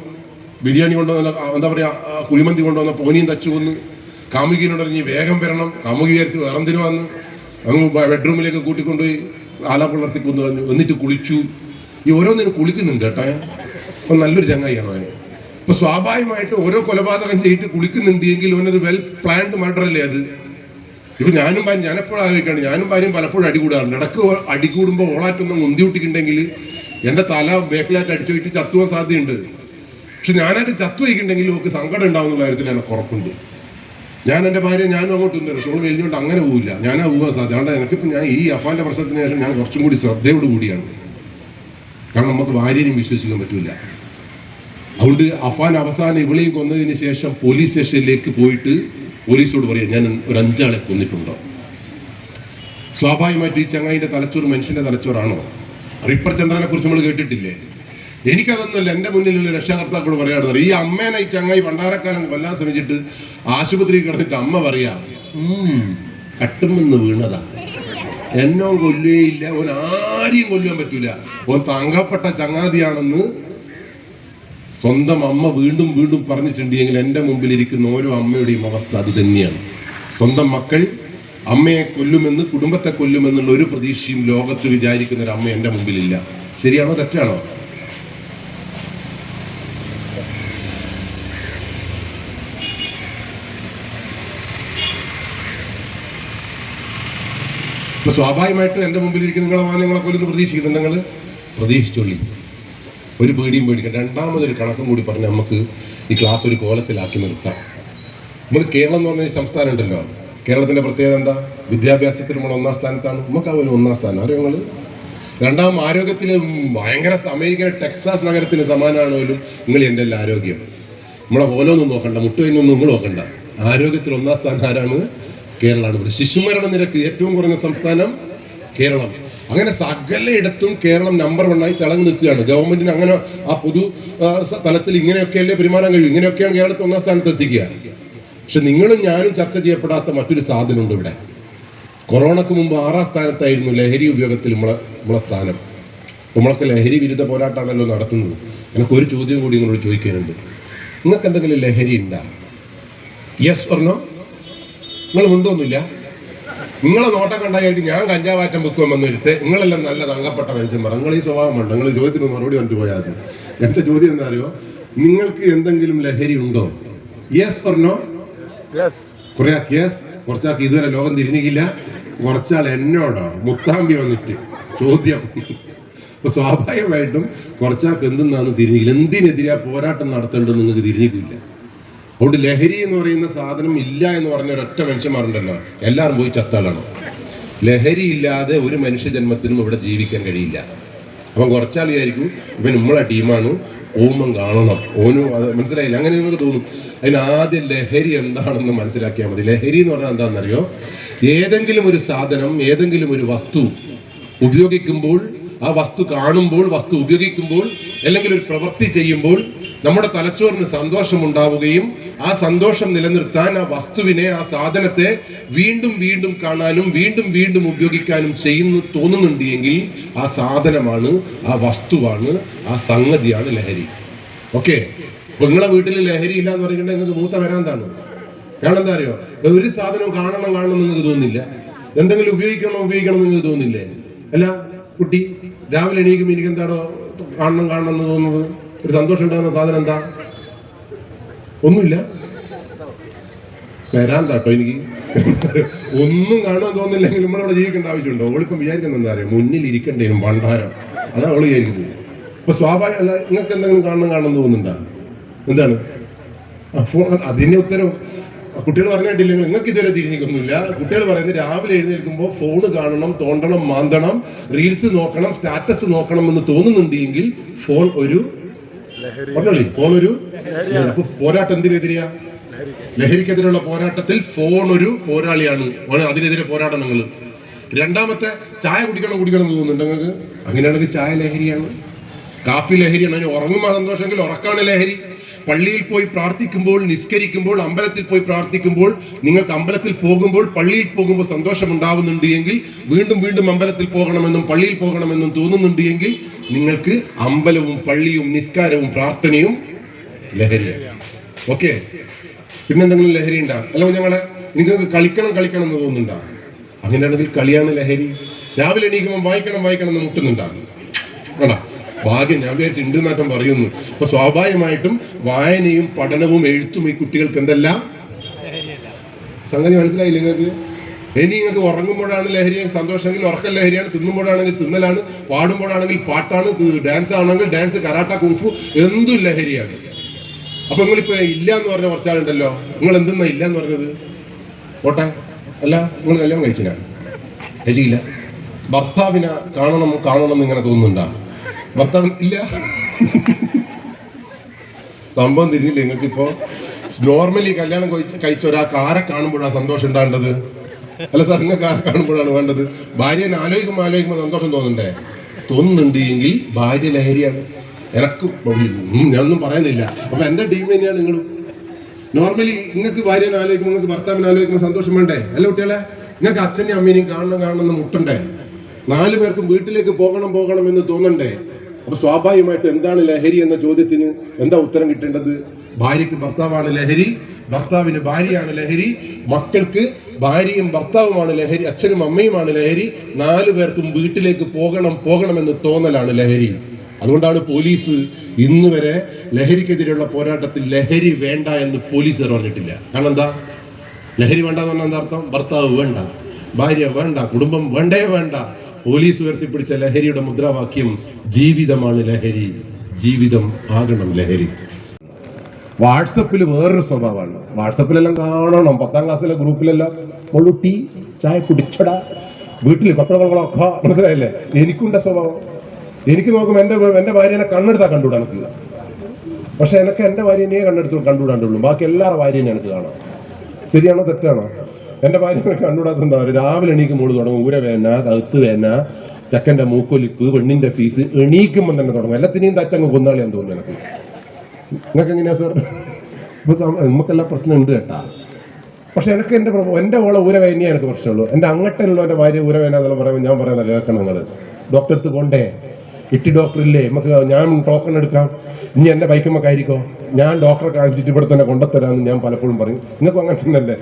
ബിരിയാണി കൊണ്ടുവന്ന എന്താ പറയുക കുഴിമന്തി കൊണ്ടുവന്ന പോനിയും തച്ചു കൊന്നു. കാമുകിനോട് പറഞ്ഞ് വേഗം വരണം. കാമുകി വിചാരിച്ച് വേറെ എന്തിനു വന്ന്? അങ്ങ് ബെഡ്റൂമിലേക്ക് കൂട്ടിക്കൊണ്ടുപോയി ആലാപ്പിളർത്തി കൊന്നു കളഞ്ഞു എന്നിട്ട് കുളിച്ചു. ഈ ഓരോന്നിനും കുളിക്കുന്നുണ്ട് കേട്ടോ. നല്ലൊരു ചങ്ങായിയാണോ അവൻ ഇപ്പൊ സ്വാഭാവികമായിട്ട് ഓരോ കൊലപാതകം ചെയ്തിട്ട് കുളിക്കുന്നുണ്ട് എങ്കിൽ ഓനൊരു വെൽ പ്ലാൻഡ് മർഡർ അല്ലേ അത്? ഇപ്പൊ ഞാനും ഭാര്യ ഞാനെപ്പോഴും ആലോചിക്കാണ്. ഞാനും ഭാര്യയും പലപ്പോഴും അടികൂടാറുണ്ട്. ഇടയ്ക്ക് അടികൂടുമ്പോൾ ഓളാറ്റൊന്നും മുന്തി വിട്ടിട്ടുണ്ടെങ്കിൽ എന്റെ തല ബേക്കിലായിട്ട് അടിച്ചു പോയിട്ട് ചത്തുവാൻ സാധ്യതയുണ്ട്. പക്ഷെ ഞാനായിട്ട് ചത്തു വയ്ക്കുന്നുണ്ടെങ്കിൽ ഓക്ക് സങ്കടം ഉണ്ടാവുന്ന കാര്യത്തിൽ എനിക്ക് ഉറപ്പുണ്ട്. ഞാൻ എന്റെ ഭാര്യ ഞാനും അങ്ങോട്ട് ഉണ്ട് ഷോൾ കഴിഞ്ഞുകൊണ്ട് അങ്ങനെ പോവില്ല. ഞാനാ പോകാൻ സാധ്യത. അതുകൊണ്ട് എനിക്കിപ്പോൾ ഞാൻ ഈ അഫാന്റെ പ്രശ്നത്തിന് ശേഷം ഞാൻ കുറച്ചും കൂടി ശ്രദ്ധയോട് കൂടിയാണ് കാരണം നമുക്ക് ഭാര്യയും വിശ്വസിക്കാൻ പറ്റില്ല അതുകൊണ്ട് അഫാൻ അവസാനം ഇവളെയും കൊന്നതിന് ശേഷം പോലീസ് സ്റ്റേഷനിലേക്ക് പോയിട്ട് പോലീസോട് പറയാം ഞാൻ ഒരു അഞ്ചാളെ കൊന്നിട്ടുണ്ടോ? സ്വാഭാവികമായിട്ട് ഈ ചങ്ങായിന്റെ തലച്ചോറ് മനുഷ്യന്റെ തലച്ചോറാണോ? റിപ്പർ ചന്ദ്രനെ കുറിച്ച് നമ്മൾ കേട്ടിട്ടില്ലേ? എനിക്കതൊന്നുമല്ല എന്റെ മുന്നിലുള്ള രക്ഷാകർത്താക്കൾ പറയാറുണ്ട്. ഈ അമ്മേനെ ഈ ചങ്ങായി പണ്ടാരക്കാലം കൊല്ലാൻ ശ്രമിച്ചിട്ട് ആശുപത്രിയിൽ കിടന്നിട്ട് അമ്മ പറയാ "ഉം, കട്ടുമെന്ന് വീണതാ. എന്നോ കൊല്ലുകയില്ല ഓൻ ആരെയും കൊല്ലാൻ പറ്റൂല. ഓൻ തങ്കപ്പെട്ട ചങ്ങാതിയാണെന്ന് സ്വന്തം അമ്മ വീണ്ടും വീണ്ടും പറഞ്ഞിട്ടുണ്ടെങ്കിൽ എന്റെ മുമ്പിൽ ഇരിക്കുന്ന ഓരോ അമ്മയുടെയും അവസ്ഥ അത് തന്നെയാണ്. സ്വന്തം മക്കൾ അമ്മയെ കൊല്ലുമെന്ന് കുടുംബത്തെ കൊല്ലുമെന്നുള്ള ഒരു പ്രതീക്ഷയും ലോകത്ത് വിചാരിക്കുന്ന ഒരു അമ്മ എന്റെ മുമ്പിലില്ല. ശരിയാണോ തെറ്റാണോ? ഇപ്പൊ സ്വാഭാവികമായിട്ടും എന്റെ മുമ്പിൽ ഇരിക്കുന്ന നിങ്ങളെ മാനങ്ങളെ കൊല്ലുന്നു പ്രതീക്ഷിക്കുന്നുണ്ട് നിങ്ങൾ? പ്രതീക്ഷിച്ചോളി. ഒരു പേടിയും പേടിക്കാം രണ്ടാമതൊരു കണക്കും കൂടി പറഞ്ഞ് നമുക്ക് ഈ ക്ലാസ് ഒരു കോലത്തിലാക്കി നിർത്താം. നമ്മൾ കേരളം എന്ന് പറഞ്ഞ സംസ്ഥാനം ഉണ്ടല്ലോ. കേരളത്തിന്റെ പ്രത്യേകത എന്താ? വിദ്യാഭ്യാസത്തിൽ നമ്മൾ ഒന്നാം സ്ഥാനത്താണ്. നമുക്ക് അതുപോലെ ഒന്നാം സ്ഥാനം. അറിയോ നിങ്ങൾ രണ്ടാം ആരോഗ്യത്തിൽ ഭയങ്കര അമേരിക്ക ടെക്സാസ് നഗരത്തിന് സമാനമാണ് പോലും നിങ്ങൾ എന്റെ എല്ലാ ആരോഗ്യം. നമ്മളെ ഓലോന്നും നോക്കണ്ട മുട്ടുകൊന്നും നിങ്ങൾ നോക്കണ്ട. ആരോഗ്യത്തിൽ ഒന്നാം സ്ഥാനം ആരാണ്? കേരളമാണ്. ശിശുമരണ നിരക്ക് ഏറ്റവും കുറഞ്ഞ സംസ്ഥാനം കേരളം അങ്ങനെ സകലയിടത്തും കേരളം നമ്പർ വണ്ണായി തിളങ്ങി നിൽക്കുകയാണ്. ഗവൺമെന്റിന് അങ്ങനെ ആ പൊതു തലത്തിൽ ഇങ്ങനെയൊക്കെയല്ലേ പെരുമാറാൻ കഴിയും? ഇങ്ങനെയൊക്കെയാണ് കേരളത്തെ ഒന്നാം സ്ഥാനത്ത് എത്തിക്കുക. പക്ഷെ നിങ്ങളും ഞാനും ചർച്ച ചെയ്യപ്പെടാത്ത മറ്റൊരു സാധനമുണ്ട് ഇവിടെ. കൊറോണക്ക് മുമ്പ് ആറാം സ്ഥാനത്തായിരുന്നു ലഹരി ഉപയോഗത്തിൽ നമ്മളെ നമ്മളെ സ്ഥാനം. നമ്മളൊക്കെ ലഹരി വിരുദ്ധ പോരാട്ടമാണല്ലോ നടത്തുന്നത്. എനിക്ക് ഒരു ചോദ്യം കൂടി നിങ്ങളോട് ചോദിക്കാനുണ്ട്. നിങ്ങൾക്ക് എന്തെങ്കിലും ലഹരി ഉണ്ടാ? യെസ് പറഞ്ഞോ നിങ്ങൾ ഉണ്ടോന്നില്ല നിങ്ങളെ നോട്ടം കണ്ടായിട്ട് ഞാൻ കഞ്ചാവാറ്റം വെക്കുമെന്ന് എടുത്ത് നിങ്ങളെല്ലാം നല്ല തങ്കപ്പെട്ട മനുഷ്യന്മാർ നിങ്ങൾ ഈ സ്വഭാവം വേണ്ട നിങ്ങൾ ചോദ്യത്തിന് മറുപടി വന്നിട്ട് പോയാൽ മതി. എന്റെ ചോദ്യം എന്താ അറിയോ നിങ്ങൾക്ക് എന്തെങ്കിലും ലഹരി ഉണ്ടോ? യെസ് പറഞ്ഞോ കുറെ യെസ് കുറച്ചാൾക്ക് ഇതുവരെ ലോകം തിരിഞ്ഞിക്കില്ല. കുറച്ചാൾ എന്നോടോ മുത്താമ്പി വന്നിട്ട് ചോദ്യം. അപ്പൊ സ്വാഭാവികമായിട്ടും കുറച്ചാൾക്ക് എന്തെന്നാണ് തിരിഞ്ഞില്ല എന്തിനെതിരാ പോരാട്ടം നടത്തേണ്ടത് നിങ്ങൾക്ക് തിരിഞ്ഞിക്കില്ല. അതുകൊണ്ട് ലഹരി എന്ന് പറയുന്ന സാധനം ഇല്ല എന്ന് പറഞ്ഞ ഒരൊറ്റ മനുഷ്യന്മാരുണ്ടല്ലോ. എല്ലാവരും പോയി ചത്താളാണ് ലഹരി ഇല്ലാതെ ഒരു മനുഷ്യ മനുഷ്യജന്മത്തിനും ഇവിടെ ജീവിക്കാൻ കഴിയില്ല. അപ്പം കുറച്ചാൾ വിചാരിക്കും ഇവൻ നമ്മളെ ടീമാണ്. ഓമം കാണണം. ഓനും അത് മനസ്സിലായില്ല? അങ്ങനെ നിങ്ങൾക്ക് തോന്നും. അതിന് ആദ്യം ലഹരി എന്താണെന്ന് മനസ്സിലാക്കിയാൽ മതി. ലഹരി എന്ന് പറഞ്ഞാൽ എന്താണെന്നറിയോ? ഏതെങ്കിലും ഒരു സാധനം ഏതെങ്കിലും ഒരു വസ്തു ഉപയോഗിക്കുമ്പോൾ ആ വസ്തു കാണുമ്പോൾ വസ്തു ഉപയോഗിക്കുമ്പോൾ അല്ലെങ്കിൽ ഒരു പ്രവൃത്തി ചെയ്യുമ്പോൾ നമ്മുടെ തലച്ചോറിന് സന്തോഷം ഉണ്ടാവുകയും ആ സന്തോഷം നിലനിർത്താൻ ആ വസ്തുവിനെ ആ സാധനത്തെ വീണ്ടും വീണ്ടും കാണാനും വീണ്ടും വീണ്ടും ഉപയോഗിക്കാനും ചെയ്യുന്നു തോന്നുന്നുണ്ട് എങ്കിൽ ആ സാധനമാണ് ആ വസ്തുവാണ് ആ സംഗതിയാണ് ലഹരി. ഓക്കെ? നിങ്ങളെ വീട്ടിൽ ലഹരി ഇല്ല എന്ന് പറയുന്നത് നിങ്ങൾക്ക് മൂത്ത വരാന്താണ് കാരണം അറിയോ? ഒരു സാധനം കാണണം കാണണം എന്ന് നിങ്ങൾക്ക് തോന്നുന്നില്ല. എന്തെങ്കിലും ഉപയോഗിക്കണം ഉപയോഗിക്കണം എന്ന് നിങ്ങൾക്ക് തോന്നുന്നില്ലേ? അല്ല കുട്ടി രാവിലെ എണീക്കുമ്പോൾ എനിക്ക് എന്താണോ കാണണം കാണണം എന്ന് തോന്നുന്നത്? ഒരു സന്തോഷം ഉണ്ടാകുന്ന സാധനം എന്താ? ഒന്നുമില്ല. വരാൻ കേട്ടോ എനിക്ക്. ഒന്നും കാണാൻ തോന്നില്ലെങ്കിൽ നമ്മളിവിടെ ജീവിക്കേണ്ട ആവശ്യമുണ്ടോ? അവളിപ്പം വിചാരിക്കുന്നത് എന്താ പറയുക മുന്നിൽ ഇരിക്കേണ്ടതിനും ഭണ്ഡാരം. അതാ അവൾ വിചാരിക്കുന്നത്. അപ്പൊ സ്വാഭാവിക നിങ്ങൾക്ക് എന്തെങ്കിലും കാണണം കാണണം തോന്നുന്നുണ്ടോ? എന്താണ്? അപ്പോ അതിന്റെ ഉത്തരം. കുട്ടികൾ പറഞ്ഞിട്ടില്ലെങ്കിൽ നിങ്ങൾക്ക് ഇതുവരെ തിരിഞ്ഞിക്കൊന്നുമില്ല കുട്ടികൾ പറയുന്നത് രാവിലെ എഴുന്നേൽക്കുമ്പോൾ ഫോൺ കാണണം തോണ്ടണം മാന്തണം റീൽസ് നോക്കണം സ്റ്റാറ്റസ് നോക്കണം എന്ന് തോന്നുന്നുണ്ടെങ്കിൽ ഫോൺ ഒരു പറഞ്ഞോളി ഫോൺ ഒരു പോരാട്ടം എന്തിനെതിരെയാ ലഹരിക്കെതിരെയുള്ള പോരാട്ടത്തിൽ ഫോൺ ഒരു പോരാളിയാണ് അതിനെതിരെ പോരാട്ടം നിങ്ങൾ രണ്ടാമത്തെ ചായ കുടിക്കണം കുടിക്കണം എന്ന് തോന്നുന്നുണ്ട് നിങ്ങൾക്ക്? അങ്ങനെയാണെങ്കിൽ ചായ ലഹരിയാണ്. കാപ്പി ലഹരിയാണ്. അതിന് ഉറങ്ങുമ്പോൾ സന്തോഷമെങ്കിൽ ഉറക്കാണ് ലഹരി. പള്ളിയിൽ പോയി പ്രാർത്ഥിക്കുമ്പോൾ നിസ്കരിക്കുമ്പോൾ അമ്പലത്തിൽ പോയി പ്രാർത്ഥിക്കുമ്പോൾ നിങ്ങൾക്ക് അമ്പലത്തിൽ പോകുമ്പോൾ പള്ളിയിൽ പോകുമ്പോൾ സന്തോഷം ഉണ്ടാവുന്നുണ്ട് എങ്കിൽ വീണ്ടും വീണ്ടും അമ്പലത്തിൽ പോകണമെന്നും പള്ളിയിൽ പോകണമെന്നും തോന്നുന്നുണ്ട് എങ്കിൽ നിങ്ങൾക്ക് അമ്പലവും പള്ളിയും നിസ്കാരവും പ്രാർത്ഥനയും ലഹരിയാണ്. ഓക്കെ? പിന്നെന്തെങ്കിലും ലഹരി ഉണ്ടാ? അല്ല ഞങ്ങളെ നിങ്ങൾക്ക് കളിക്കണം കളിക്കണം എന്ന് തോന്നുന്നുണ്ടാ? അങ്ങനെയാണെങ്കിൽ കളിയാണ് ലഹരി. രാവിലെ എണീക്കുമ്പോൾ വായിക്കണം വായിക്കണം എന്ന് മുട്ടുന്നുണ്ടാകും വേണ്ട. ഭാഗ്യം ഞാൻ വിചാരിച്ചു ഉണ്ട് പറയുന്നു. അപ്പൊ സ്വാഭാവികമായിട്ടും വായനയും പഠനവും എഴുത്തും ഈ കുട്ടികൾക്ക് എന്തെല്ലാം? സംഗതി മനസ്സിലായില്ല നിങ്ങൾക്ക്? ഇനി നിങ്ങൾക്ക് ഉറങ്ങുമ്പോഴാണ് ലഹരി സന്തോഷമെങ്കിൽ ഉറക്കം ലഹരിയാണ് തിന്നുമ്പോഴാണെങ്കിൽ തിന്നലാണ് പാടുമ്പോഴാണെങ്കിൽ പാട്ടാണ് ഡാൻസ് ആണെങ്കിൽ ഡാൻസ് കരാട്ട കുഫു എന്തും ലഹരിയാണ്. അപ്പൊ നിങ്ങളിപ്പോ ഇല്ല എന്ന് പറഞ്ഞ കുറച്ചാളുണ്ടല്ലോ. നിങ്ങൾ എന്തെന്നാ ഇല്ല എന്ന് പറഞ്ഞത്? പോട്ടെ. അല്ല നിങ്ങൾ കല്യാണം കഴിച്ചില്ല. കഴിച്ചില്ല ഭർത്താവിനെ കാണണം കാണണം എന്ന് ഇങ്ങനെ തോന്നുന്നുണ്ടാ? ഭർത്താവ് ഇല്ല. സംഭവം തിരിഞ്ഞില്ല നിങ്ങൾക്ക് ഇപ്പോ നോർമലി കല്യാണം കഴിച്ച് കഴിച്ച ഒരാൾക്ക് ആരെ കാണുമ്പോഴാണ് സന്തോഷം ഉണ്ടാകേണ്ടത്? അല്ല സാർ നിങ്ങൾക്ക് ആരെ കാണുമ്പോഴാണ് വേണ്ടത്? ഭാര്യനെ ആലോചിക്കുമ്പോൾ ആലോചിക്കുമ്പോൾ സന്തോഷം തോന്നണ്ടേ? തോന്നുന്നുണ്ട് എങ്കിൽ ഭാര്യ ലഹരിയാണ്. എനക്കും ഞാനൊന്നും പറയുന്നില്ല. അപ്പൊ എന്റെ ടീം തന്നെയാണ് നിങ്ങൾ നോർമലി നിങ്ങൾക്ക് ഭാര്യനെ ആലോചിക്കുമ്പോൾ നിങ്ങൾക്ക് ഭർത്താവിനെ ആലോചിക്കുമ്പോൾ സന്തോഷം വേണ്ടേ? അല്ല കുട്ടികളെ നിങ്ങൾക്ക് അച്ഛനെയും അമ്മേനെയും കാണണം കാണണം എന്ന് മുട്ടണ്ടേ? നാലു പേർക്കും വീട്ടിലേക്ക് പോകണം പോകണം എന്ന് തോന്നണ്ടേ? അപ്പൊ സ്വാഭാവികമായിട്ട് എന്താണ് ലഹരി എന്ന ചോദ്യത്തിന് എന്താ ഉത്തരം കിട്ടേണ്ടത്? ഭാര്യയ്ക്ക് ഭർത്താവാണ് ലഹരി ഭർത്താവിന് ഭാര്യയാണ് ലഹരി മക്കൾക്ക് ഭാര്യയും ഭർത്താവുമാണ് ലഹരി അച്ഛനും അമ്മയുമാണ് ലഹരി നാലു പേർക്കും വീട്ടിലേക്ക് പോകണം പോകണമെന്ന് തോന്നലാണ് ലഹരി. അതുകൊണ്ടാണ് പോലീസ് ഇന്ന് വരെ ലഹരിക്കെതിരെയുള്ള പോരാട്ടത്തിൽ ലഹരി വേണ്ട എന്ന് പോലീസ് പറഞ്ഞിട്ടില്ല. കാരണം എന്താ? ലഹരി വേണ്ട എന്ന് പറഞ്ഞാൽ എന്താ അർത്ഥം? ഭർത്താവ് വേണ്ട. ഭാര്യ വേണ്ട കുടുംബം വേണ്ടേ വേണ്ട. പോലീസ് ഉയർത്തിപ്പിടിച്ച ലഹരിയുടെ മുദ്രാവാക്യം ജീവിതമാണ് ലഹരി. ജീവിതം ആകണം ലഹരി. വാട്സപ്പിൽ വേറൊരു സ്വഭാവമാണ്. വാട്സപ്പിലെല്ലാം കാണണം. പത്താം ക്ലാസ്സിലെ ഗ്രൂപ്പിലെല്ലാം ടീ ചായ കുടിച്ചട. വീട്ടിൽ കൊട്ടകളൊക്കെ മനസ്സിലായില്ലേ? എനിക്കുണ്ട സ്വഭാവം. എനിക്ക് നോക്കുമ്പോൾ എന്റെ എന്റെ ഭാര്യനെ കണ്ണെടുത്താൽ കണ്ടുകൂടാ എനിക്ക്. പക്ഷെ എനിക്ക് എന്റെ ഭാര്യനെയേ കണ്ണെടുത്ത് കണ്ടുകൂടാണ്ടുള്ളൂ. ബാക്കി എല്ലാവരുടെ ഭാര്യനെ എനിക്ക് കാണാം. ശരിയാണോ തെറ്റാണോ? എന്റെ ഭാര്യ കണ്ണൂടാത്ത എന്താ രാവിലെ എണീക്കുമ്പോൾ തുടങ്ങും. ഊര വേന കഴുത്ത് വേന ചക്കന്റെ മൂക്കൊലിപ്പ് പെണ്ണിന്റെ ഫീസ് എണീക്കുമ്പോൾ തന്നെ തുടങ്ങും. എല്ലാത്തിനെയും തച്ചങ്ങ് കൊന്നാളിയാന്ന് തോന്നുന്നു എനിക്ക്. നിങ്ങൾക്ക് എങ്ങനെയാ സാർ ഇപ്പൊ പ്രശ്നം നമുക്കെല്ലാം പ്രശ്നമുണ്ട് കേട്ടാ. പക്ഷെ എനിക്ക് എന്റെ എന്റെ ഓളെ ഊരവേനയെ എനിക്ക് പ്രശ്നമുള്ളൂ. എന്റെ അങ്ങട്ടല്ലോ എന്റെ ഭാര്യ ഊരവേന എന്നെല്ലാം പറയുമ്പോൾ ഞാൻ പറയുന്നത് കേൾക്കണം നിങ്ങൾ ഡോക്ടർ അടുത്ത് പോണ്ടേ? കിട്ടി ഡോക്ടർ ഇല്ലേ? നമുക്ക് ഞാൻ ടോക്കൺ എടുക്കാം. ഇനി എന്റെ ബൈക്കുമ്മക്ക് ആയിരിക്കോ ഞാൻ ഡോക്ടറെ കാണിച്ചിട്ട് ഇവിടെ തന്നെ കൊണ്ടുത്തരാമെന്ന് ഞാൻ പലപ്പോഴും പറയും. നിങ്ങൾക്കും അങ്ങനെ തന്നെയല്ലേ?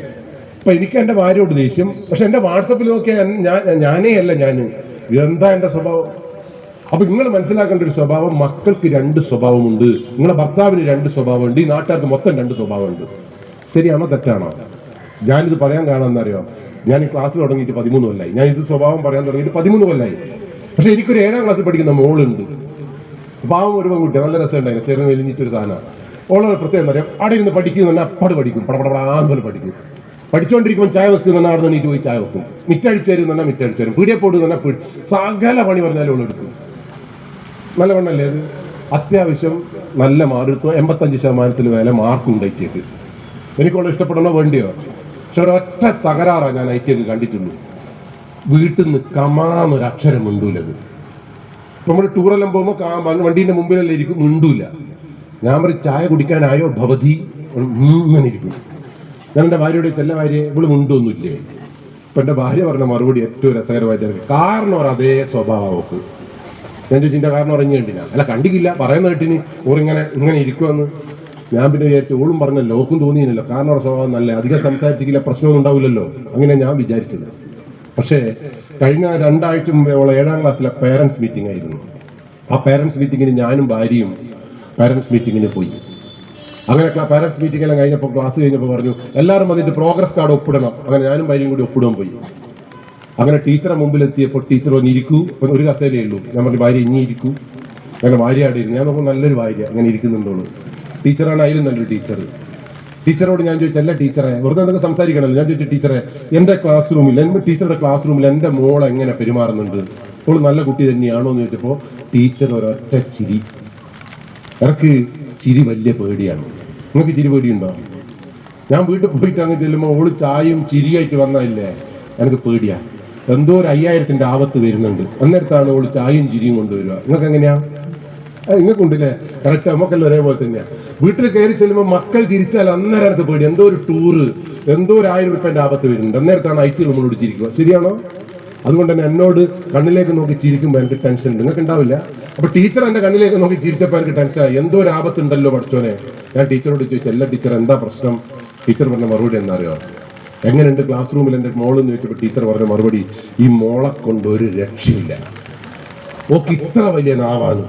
അപ്പൊ എനിക്ക് എന്റെ ഭാര്യയോട് ദേഷ്യം. പക്ഷെ എന്റെ വാട്സപ്പിൽ നോക്കിയാൽ ഞാൻ ഞാനേ അല്ല ഞാൻ ഇതെന്താ എന്റെ സ്വഭാവം? അപ്പൊ നിങ്ങൾ മനസ്സിലാക്കേണ്ട ഒരു സ്വഭാവം മക്കൾക്ക് രണ്ട് സ്വഭാവമുണ്ട്. നിങ്ങളെ ഭർത്താവിന് രണ്ട് സ്വഭാവമുണ്ട്. ഈ നാട്ടുകാർക്ക് മൊത്തം രണ്ട് സ്വഭാവമുണ്ട്. ശരിയാണോ തെറ്റാണോ? ഞാനിത് പറയാൻ അറിയോ? ഞാൻ ഈ ക്ലാസ് തുടങ്ങിയിട്ട് പതിമൂന്ന് കൊല്ലായി. ഞാൻ ഇത് സ്വഭാവം പറയാൻ തുടങ്ങിയിട്ട് പതിമൂന്ന് കൊല്ലായി. പക്ഷെ എനിക്കൊരു ഏഴാം ക്ലാസ്സിൽ പഠിക്കുന്ന മോളുണ്ട്. പാവം ഒരു പെൺകുട്ടി നല്ല രസമുണ്ടായിരുന്നു ചെറിയ വലിഞ്ഞിട്ടൊരു സാധനമാണ്. ഓളെ പ്രത്യേകം പറയാം അവിടെ ഇരുന്ന് പഠിക്കുന്നു അപ്പാട് പഠിക്കും. പോലെ പഠിക്കും. പഠിച്ചുകൊണ്ടിരിക്കുമ്പോൾ ചായ വെക്കുന്ന അവിടെ നീട്ട് പോയി ചായ വെക്കും. മിറ്റടിച്ചു തരും പറഞ്ഞാൽ മിറ്റടിച്ചു തരും. പീടിയെ പോട്ട് പറഞ്ഞാൽ പീടി സകല പണി പറഞ്ഞാലും ഓൾ എടുക്കും. നല്ല പണല്ലേ അത്? അത്യാവശ്യം നല്ല മാർക്ക് എൺപത്തഞ്ച് ശതമാനത്തിന് മേലെ മാർക്ക് ഉണ്ട് ഐ ഇഷ്ടപ്പെടണോ വേണ്ടിയോ? പക്ഷെ ഒരൊറ്റ തകരാറാണ് ഞാൻ ഐ ടിക്ക് കണ്ടിട്ടുള്ളൂ. വീട്ടിൽ നിന്ന് കമാന്നൊരു അക്ഷരം മിണ്ടൂലത് നമ്മൾ ടൂറെല്ലാം പോകുമ്പോൾ കാ- വ- വണ്ടീന്റെ മുമ്പിലെല്ലാം ഇരിക്കും മിണ്ടൂല. ഞാൻ പറയും ചായ കുടിക്കാനായോ ഭവതി? ഇങ്ങനെ ഇരിക്കും. ഞാൻ എന്റെ ഭാര്യയോട് ചെല്ല ഭാര്യ ഇവൾ മുണ്ടൊന്നുമില്ലേ ഇപ്പൊ എന്റെ ഭാര്യ പറഞ്ഞ മറുപടി ഏറ്റവും രസകരമായിട്ട് കാരണം അതേ സ്വഭാവം അവക്ക് ഞാൻ ചോദിച്ചിന്റെ കാരണം ഉറങ്ങി കണ്ടില്ല? അല്ല കണ്ടിക്കില്ല പറയുന്ന കേട്ടിന്. ഓറിങ്ങനെ ഇങ്ങനെ ഇരിക്കുമെന്ന് ഞാൻ പിന്നെ വിചാരിച്ചു ഓളും പറഞ്ഞല്ലോ ഓക്കും തോന്നിയില്ലല്ലോ. കാരണം സ്വഭാവം നല്ല അധികം സംസാരിച്ചില്ല പ്രശ്നമൊന്നും ഉണ്ടാവില്ലല്ലോ. അങ്ങനെ ഞാൻ വിചാരിച്ചത്. പക്ഷേ കഴിഞ്ഞ രണ്ടാഴ്ച മുമ്പേ അവളെ ഏഴാം ക്ലാസ്സിലെ പേരൻസ് മീറ്റിംഗ് ആയിരുന്നു. ആ പേരൻസ് മീറ്റിങ്ങിന് ഞാനും ഭാര്യയും പേരൻസ് മീറ്റിങ്ങിന് പോയി. അങ്ങനെ പാരൻസ് മീറ്റിംഗ് എല്ലാം കഴിഞ്ഞപ്പോൾ ക്ലാസ് കഴിഞ്ഞപ്പോൾ പറഞ്ഞു എല്ലാവരും വന്നിട്ട് പ്രോഗ്രസ് കാർഡ് ഒപ്പിടണം. അങ്ങനെ ഞാനും ഭാര്യയും കൂടി ഒപ്പിടാൻ പോയി. അങ്ങനെ ടീച്ചറെ മുമ്പിൽ എത്തിയപ്പോൾ ടീച്ചർ പറഞ്ഞു ഇരിക്കൂ. ഒരു കസേലേ ഉള്ളൂ. ഞാൻ പറഞ്ഞു ഭാര്യ ഇനി ഇരിക്കൂ. ഭാര്യ അവിടെ ഇരുന്നു. ഞാൻ നോക്കുമ്പോൾ നല്ലൊരു ഭാര്യ അങ്ങനെ ഇരിക്കുന്നുണ്ടോളൂ. ടീച്ചറാണ് അതിലും നല്ലൊരു ടീച്ചർ ടീച്ചറോട് ഞാൻ ചോദിച്ചു അല്ല ടീച്ചറെ വെറുതെ എന്തൊക്കെ സംസാരിക്കണമല്ലോ ഞാൻ ചോദിച്ചു ടീച്ചറെ എന്റെ ക്ലാസ് റൂമിൽ എന്റെ ടീച്ചറുടെ ക്ലാസ് റൂമിൽ എന്റെ മോൾ എങ്ങനെ പെരുമാറുന്നുണ്ട്? അവൾ നല്ല കുട്ടി തന്നെയാണോ എന്ന് ചോദിച്ചപ്പോൾ ടീച്ചർ ഒരൊറ്റ ചിരി. എനിക്ക് ചിരി വലിയ പേടിയാണ്. നിങ്ങൾക്ക് ചിരി പേടിയുണ്ടോ? ഞാൻ വീട്ടിൽ പോയിട്ട് അങ്ങ് ചെല്ലുമ്പോൾ ഓൾ ചായയും ചിരിയായിട്ട് വന്നതല്ലേ എനിക്ക് പേടിയാ. എന്തോ ഒരു അയ്യായിരത്തിന്റെ ആപത്ത് വരുന്നുണ്ട്. അന്നേരത്താണ് ഓൾ ചായയും ചിരിയും കൊണ്ടുവരിക. നിങ്ങൾക്ക് എങ്ങനെയാ? നിങ്ങൾക്കുണ്ടല്ലേ? കറക്റ്റ് നമുക്കെല്ലാം ഒരേപോലെ തന്നെയാ. വീട്ടിൽ കയറി ചെല്ലുമ്പോൾ മക്കൾ ചിരിച്ചാൽ അന്നേരം എനിക്ക് പേടി. എന്തോ ഒരു ടൂറ് എന്തോ ഒരു ആയിരം റുപ്യന്റെ ആപത്ത് വരുന്നുണ്ട്. അന്നേരത്താണ് ഐ ടി നമ്മളോട് ചിരിക്കുക. ശരിയാണോ? അതുകൊണ്ട് തന്നെ എന്നോട് കണ്ണിലേക്ക് നോക്കി ചിരിക്കുമ്പോൾ എനിക്ക് ടെൻഷൻ നിങ്ങൾക്ക് ഉണ്ടാവില്ല അപ്പൊ ടീച്ചർ എന്റെ കണ്ണിലേക്ക് നോക്കി ചിരിച്ചപ്പോൾ എനിക്ക് ടെൻഷനായി എന്തോ ഒരു ആപത്തുണ്ടല്ലോ പഠിച്ചോനെ. ഞാൻ ടീച്ചറോട് ചോദിച്ചു എല്ലാ ടീച്ചർ എന്താ പ്രശ്നം? ടീച്ചർ പറഞ്ഞ മറുപടി എന്നറിയോ എങ്ങനെയുണ്ട് ക്ലാസ് റൂമിൽ എന്റെ മോളെന്ന് ചോദിച്ചപ്പോൾ ടീച്ചർ പറഞ്ഞ മറുപടി ഈ മോളെ കൊണ്ട് ഒരു രക്ഷയില്ല ഓക്ക് ഇത്ര വലിയ നാവാണ്.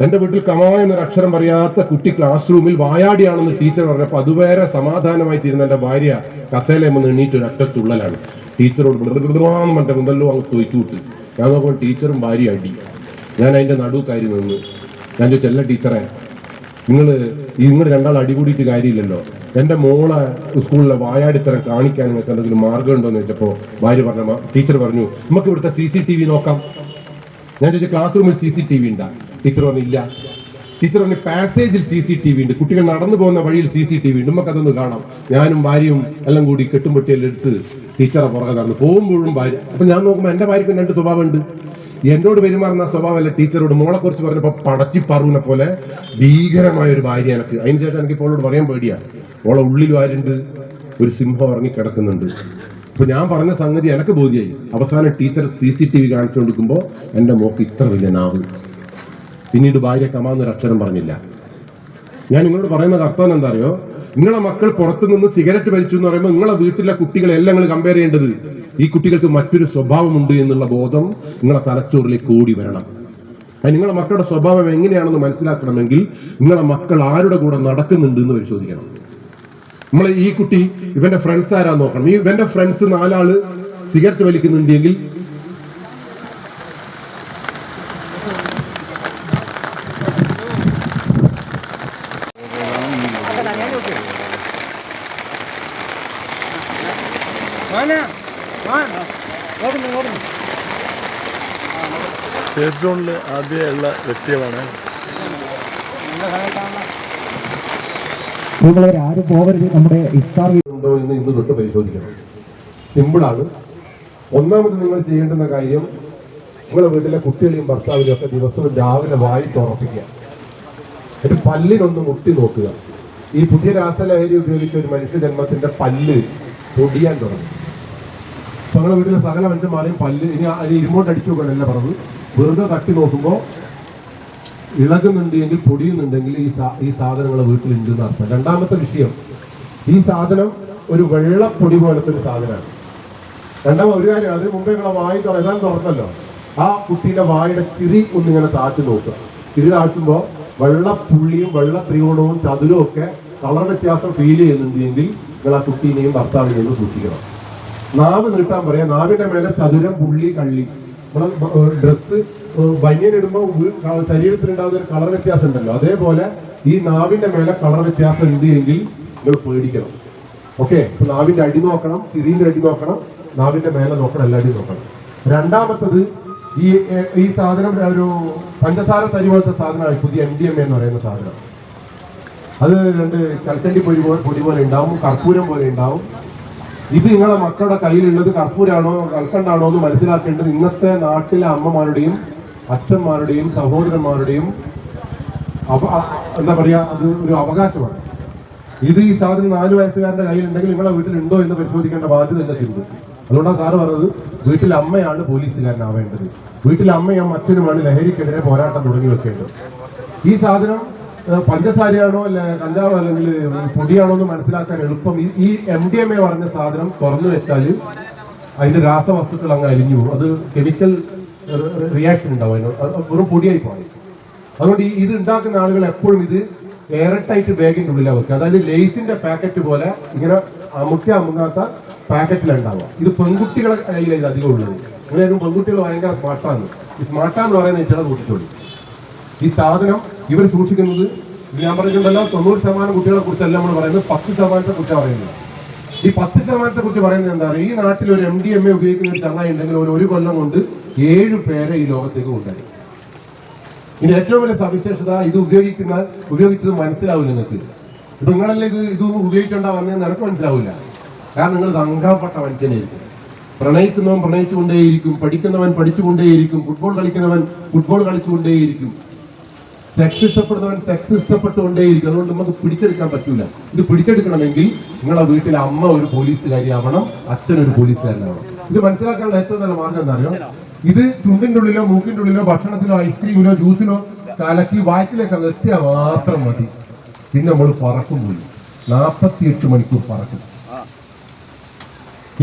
എന്റെ വീട്ടിൽ കമാ എന്നൊരു അക്ഷരം പറയാത്ത കുട്ടി ക്ലാസ് റൂമിൽ വായാടിയാണെന്ന് ടീച്ചർ പറഞ്ഞപ്പോൾ അതുവരെ സമാധാനമായി തീരുന്ന എന്റെ ഭാര്യ കസേലയെന്ന് എണ്ണീറ്റ് ഒരു ഒറ്റ തുള്ളലാണ് ടീച്ചറോട് ബ്ലബ്ലാന്ന് മറ്റേ മുതല്ലോ അങ്ങ് തൊയ്ച്ചു വിട്ട്. ഞാൻ നോക്കുമ്പോൾ ടീച്ചറും ഭാര്യ അടി. ഞാൻ അതിന്റെ നടുക്കാരി നിന്ന് ഞാൻ ചോദിച്ചല്ല ടീച്ചറെ നിങ്ങൾ നിങ്ങൾ രണ്ടാൾ അടികൂടിയിട്ട് കാര്യമില്ലല്ലോ. എന്റെ മോളെ സ്കൂളിലെ വായാടിത്തരം കാണിക്കാൻ നിങ്ങൾക്ക് എന്തെങ്കിലും മാർഗം ഉണ്ടോ എന്ന് ചോദിച്ചപ്പോൾ ഭാര്യ പറഞ്ഞ ടീച്ചർ പറഞ്ഞു നമുക്ക് ഇവിടുത്തെ സി സി ടി വി നോക്കാം. ഞാൻ ചോദിച്ചു ക്ലാസ് റൂമിൽ സി സി ടി വി ഉണ്ടാ? ടീച്ചർ പറഞ്ഞു ഇല്ല. ടീച്ചർ പറഞ്ഞു പാസേജിൽ സി സി ടി വി ഉണ്ട്. കുട്ടികൾ നടന്നു പോകുന്ന വഴിയിൽ സി സി ടി വി ഉണ്ട്. നമുക്ക് അതൊന്ന് കാണാം. ഞാനും ഭാര്യയും എല്ലാം കൂടി കെട്ടുംപെട്ടിയെല്ലാം എടുത്ത് ടീച്ചറെ പുറകെ നടന്നു. പോകുമ്പോഴും ഭാര്യ അപ്പൊ ഞാൻ നോക്കുമ്പോൾ എന്റെ ഭാര്യക്കും രണ്ട് സ്വഭാവമുണ്ട്. എന്നോട് പെരുമാറുന്ന സ്വഭാവമല്ല ടീച്ചറോട് മോളെ കുറിച്ച് പറഞ്ഞപ്പോ പടച്ചി പറൂനെ പോലെ ഭീകരമായ ഒരു ഭാര്യ എനിക്ക്. അതിനുശേഷം എനിക്ക് ഇപ്പോൾ അവളോട് പറയാൻ പേടിയാ. ഓളെ ഉള്ളിൽ ആരുണ്ട്? ഒരു സിംഹം ഇറങ്ങി കിടക്കുന്നുണ്ട്. അപ്പൊ ഞാൻ പറഞ്ഞ സംഗതി എനിക്ക് ബോധ്യായി. അവസാനം teacher C C T V കാണിച്ചു കൊടുക്കുമ്പോൾ എന്റെ മോക്ക് ഇത്ര വലിയ നാവ്. പിന്നീട് ഭാര്യ അക്ഷരം പറഞ്ഞില്ല. ഞാൻ നിങ്ങളോട് പറയുന്ന അർത്ഥം എന്താ അറിയോ നിങ്ങളെ മക്കൾ പുറത്തു നിന്ന് സിഗരറ്റ് വലിച്ചു എന്ന് പറയുമ്പോൾ നിങ്ങളെ വീട്ടിലെ കുട്ടികളെല്ലാം നിങ്ങൾ കമ്പയർ ചെയ്യേണ്ടത് ഈ കുട്ടികൾക്ക് മറ്റൊരു സ്വഭാവമുണ്ട് എന്നുള്ള ബോധം നിങ്ങളെ തലച്ചോറിലേക്ക് ഓടി വരണം. അത് നിങ്ങളെ മക്കളുടെ സ്വഭാവം എങ്ങനെയാണെന്ന് മനസ്സിലാക്കണമെങ്കിൽ നിങ്ങളെ മക്കൾ ആരുടെ കൂടെ നടക്കുന്നുണ്ട് എന്ന് പരിശോധിക്കണം. നമ്മൾ ഈ കുട്ടി ഇവന്റെ ഫ്രണ്ട്സ് ആരാ നോക്കണം. ഈ ഇവന്റെ ഫ്രണ്ട്സ് നാലാൾ സിഗരറ്റ് വലിക്കുന്നുണ്ടെങ്കിൽ സേഫ് സോണിൽ ആദ്യമുള്ള വ്യക്തികളാണ്. പ്രിയമുള്ളവർ ആരും പോകരുത് നമ്മുടെ ഇഫ്താർ ഉണ്ടോ എന്ന് ഇന്ന് തൊട്ട് പരിശോധിക്കണം. സിമ്പിളാണ് ഒന്നാമത് നിങ്ങൾ ചെയ്യേണ്ടുന്ന കാര്യം നിങ്ങളുടെ വീട്ടിലെ കുട്ടികളെയും ഭർത്താവിനെയും ഒക്കെ ദിവസവും രാവിലെ വായി തുറപ്പിക്കുക. ഒരു പല്ലിനൊന്ന് മുട്ടി നോക്കുക. ഈ പുതിയ രാസലഹരി ഉപയോഗിച്ച ഒരു മനുഷ്യ ജന്മത്തിന്റെ പല്ല് പൊടിയാൻ തുടങ്ങി. അപ്പൊ വീട്ടിലെ സകല മനുഷ്യന്മാരെയും പല്ല് ഇനി അതിന് ഇരുമോട്ട് അടിച്ചു നോക്കാനല്ല പറഞ്ഞത്. വെറുതെ തട്ടി നോക്കുമ്പോൾ ഇളകുന്നുണ്ട് എങ്കിൽ പൊടിയുന്നുണ്ടെങ്കിൽ ഈ സാ- ഈ സാധനങ്ങൾ വീട്ടിലുണ്ട് എന്ന് അർത്ഥം. രണ്ടാമത്തെ വിഷയം ഈ സാധനം ഒരു വെള്ളപ്പൊടി പോലത്തെ ഒരു സാധനമാണ്. രണ്ടാമത് ഒരു കാര്യം അതിന് മുമ്പേ നിങ്ങളെ വായി തുറക്കാൻ തുറന്നല്ലോ. ആ കുട്ടിയുടെ വായുടെ ചിരി ഒന്നിങ്ങനെ താഴ്ത്തി നോക്കുക. ചിരി താഴ്ത്തുമ്പോൾ വെള്ളപ്പുള്ളിയും വെള്ള ത്രികോണവും ചതുരവും ഒക്കെ കളർ വ്യത്യാസം ഫീൽ ചെയ്യുന്നുണ്ടെങ്കിൽ നിങ്ങൾ ആ കുട്ടീനെയും ഭർത്താവിനെയും സൂക്ഷിക്കണം. നാവ് നീട്ടാൻ പറയാ. നാവിന്റെ മേലെ ചതുരം പുള്ളി കള്ളി. നമ്മളെ ഡ്രസ്സ് ബനിയൻ ഇടുമ്പോൾ ശരീരത്തിലുണ്ടാകുന്ന ഒരു കളർ വ്യത്യാസം ഉണ്ടല്ലോ അതേപോലെ ഈ നാവിന്റെ മേലെ കളർ വ്യത്യാസം ഉണ്ട് എങ്കിൽ നിങ്ങൾ പേടിക്കണം. ഓക്കെ ഇപ്പൊ നാവിന്റെ അടി നോക്കണം ചിരിന്റെ അടി നോക്കണം നാവിന്റെ മേലെ നോക്കണം എല്ലാ അടി നോക്കണം. രണ്ടാമത്തത് ഈ ഈ സാധനം ഒരു പഞ്ചസാര തരി പോലത്തെ സാധനമായി പുതിയ എം ഡി എം എന്ന് പറയുന്ന സാധനം. അത് രണ്ട് കൽക്കണ്ടി പൊടി പൊടി പോലെ ഉണ്ടാവും കർപ്പൂരം പോലെ ഉണ്ടാവും. ഇത് നിങ്ങളെ മക്കളുടെ കയ്യിലുള്ളത് കർപ്പൂരാണോ കൽക്കണ്ടാണോ എന്ന് മനസ്സിലാക്കേണ്ടത് ഇന്നത്തെ നാട്ടിലെ അമ്മമാരുടെയും അച്ഛന്മാരുടെയും സഹോദരന്മാരുടെയും എന്താ പറയാ അത് ഒരു അവകാശമാണ്. ഇത് ഈ സാധനം നാല് വയസ്സുകാരന്റെ കയ്യിലുണ്ടെങ്കിൽ നിങ്ങളെ വീട്ടിലുണ്ടോ എന്ന് പരിശോധിക്കേണ്ട ബാധ്യത നിങ്ങൾക്കുണ്ട് അതുകൊണ്ടാണ് സാറ് പറഞ്ഞത് വീട്ടിൽ അമ്മയാണ് പോലീസുകാരനാവേണ്ടത്. വീട്ടിൽ അമ്മയും അച്ഛനുമാണ് ലഹരിക്കെതിരെ പോരാട്ടം തുടങ്ങി വെക്കേണ്ടത്. ഈ സാധനം പഞ്ചസാരയാണോ അല്ല കഞ്ചാവോ അല്ലെങ്കിൽ പൊടിയാണോ എന്ന് മനസ്സിലാക്കാൻ എളുപ്പം. ഈ- എം ഡി എം എ പറഞ്ഞ സാധനം തുറന്നു വെച്ചാൽ അതിന്റെ രാസവസ്തുക്കൾ അങ്ങ് അലിഞ്ഞു പോകും. അത് കെമിക്കൽ റിയാക്ഷൻ ഉണ്ടാവും അതിനോട്. അത് വെറും പൊടിയായി പോകും അതുകൊണ്ട് ഇത് ഉണ്ടാക്കുന്ന ആളുകൾ എപ്പോഴും ഇത് എയർടൈറ്റ് ബാഗിന്റെ ഉള്ളിലാണ് വെക്കുക. അതായത് ലേസിന്റെ പാക്കറ്റ് പോലെ ഇങ്ങനെ അമുക്കി അമുങ്ങാത്ത പാക്കറ്റിലുണ്ടാവുക ഇത് പെൺകുട്ടികളെ കയ്യിലാണ് അധികം ഉള്ളത്. ഇങ്ങനെ പെൺകുട്ടികൾ ഭയങ്കര സ്മാർട്ടാണ് ഈ സ്മാർട്ടാന്ന് പറയുന്ന കൂട്ടിച്ചോളി ഈ സാധനം ഇവർ സൂക്ഷിക്കുന്നത് ഞാൻ പറഞ്ഞിട്ടുണ്ടല്ലോ തൊണ്ണൂറ് ശതമാനം കുട്ടികളെ കുറിച്ചല്ല നമ്മൾ പറയുന്നത് പത്ത് ശതമാനത്തെ കുറിച്ച് പറയുന്നത്. ഈ പത്ത് ശതമാനത്തെ കുറിച്ച് പറയുന്നത് എന്താണ്? ഈ നാട്ടിൽ ഒരു എം ഡി എം എ ഉപയോഗിക്കുന്ന ഒരു ചങ്ങായി ഉണ്ടെങ്കിൽ ഒരു ഒരു കൊല്ലം കൊണ്ട് ഏഴ് പേരെ ഈ ലോകത്തേക്ക് കൊണ്ടുവരും. ഇനി ഏറ്റവും വലിയ സവിശേഷത ഇത് ഉപയോഗിക്കുന്ന ഉപയോഗിച്ചത് മനസ്സിലാവില്ല നിങ്ങൾക്ക്. ഇപ്പൊ നിങ്ങളല്ലേ ഇത് ഇത് ഉപയോഗിച്ചോണ്ടാ നിനക്ക് മനസ്സിലാവില്ല. കാരണം നിങ്ങൾ തങ്കാപ്പെട്ട മനുഷ്യനായിരിക്കും. പ്രണയിക്കുന്നവൻ പ്രണയിച്ചുകൊണ്ടേയിരിക്കും പഠിക്കുന്നവൻ പഠിച്ചുകൊണ്ടേയിരിക്കും ഫുട്ബോൾ കളിക്കുന്നവൻ ഫുട്ബോൾ കളിച്ചുകൊണ്ടേയിരിക്കും. സെക്സ് ഇഷ്ടപ്പെടുന്നവൻ സെക്സ് ഇഷ്ടപ്പെട്ടുകൊണ്ടേയിരിക്കും. അതുകൊണ്ട് നമുക്ക് പിടിച്ചെടുക്കാൻ പറ്റൂല. ഇത് പിടിച്ചെടുക്കണമെങ്കിൽ നിങ്ങളെ വീട്ടിലെ അമ്മ ഒരു പോലീസുകാരിയാവണം അച്ഛൻ ഒരു പോലീസുകാരനാവണം. ഇത് മനസ്സിലാക്കാനുള്ള ഏറ്റവും നല്ല മാർഗം എന്താ അറിയോ ഇത് ചുണ്ടിന്റെ ഉള്ളിലോ മൂക്കിന്റെ ഉള്ളിലോ ഭക്ഷണത്തിലോ ഐസ്ക്രീമിലോ ജ്യൂസിലോ കലക്കി വാറ്റിലേക്ക് അങ്ങ് എത്തിയാൽ മാത്രം മതി. പിന്നെ നമ്മൾ പറക്കും പോയി. നാൽപ്പത്തിയെട്ട് മണിക്കൂർ പറക്കും.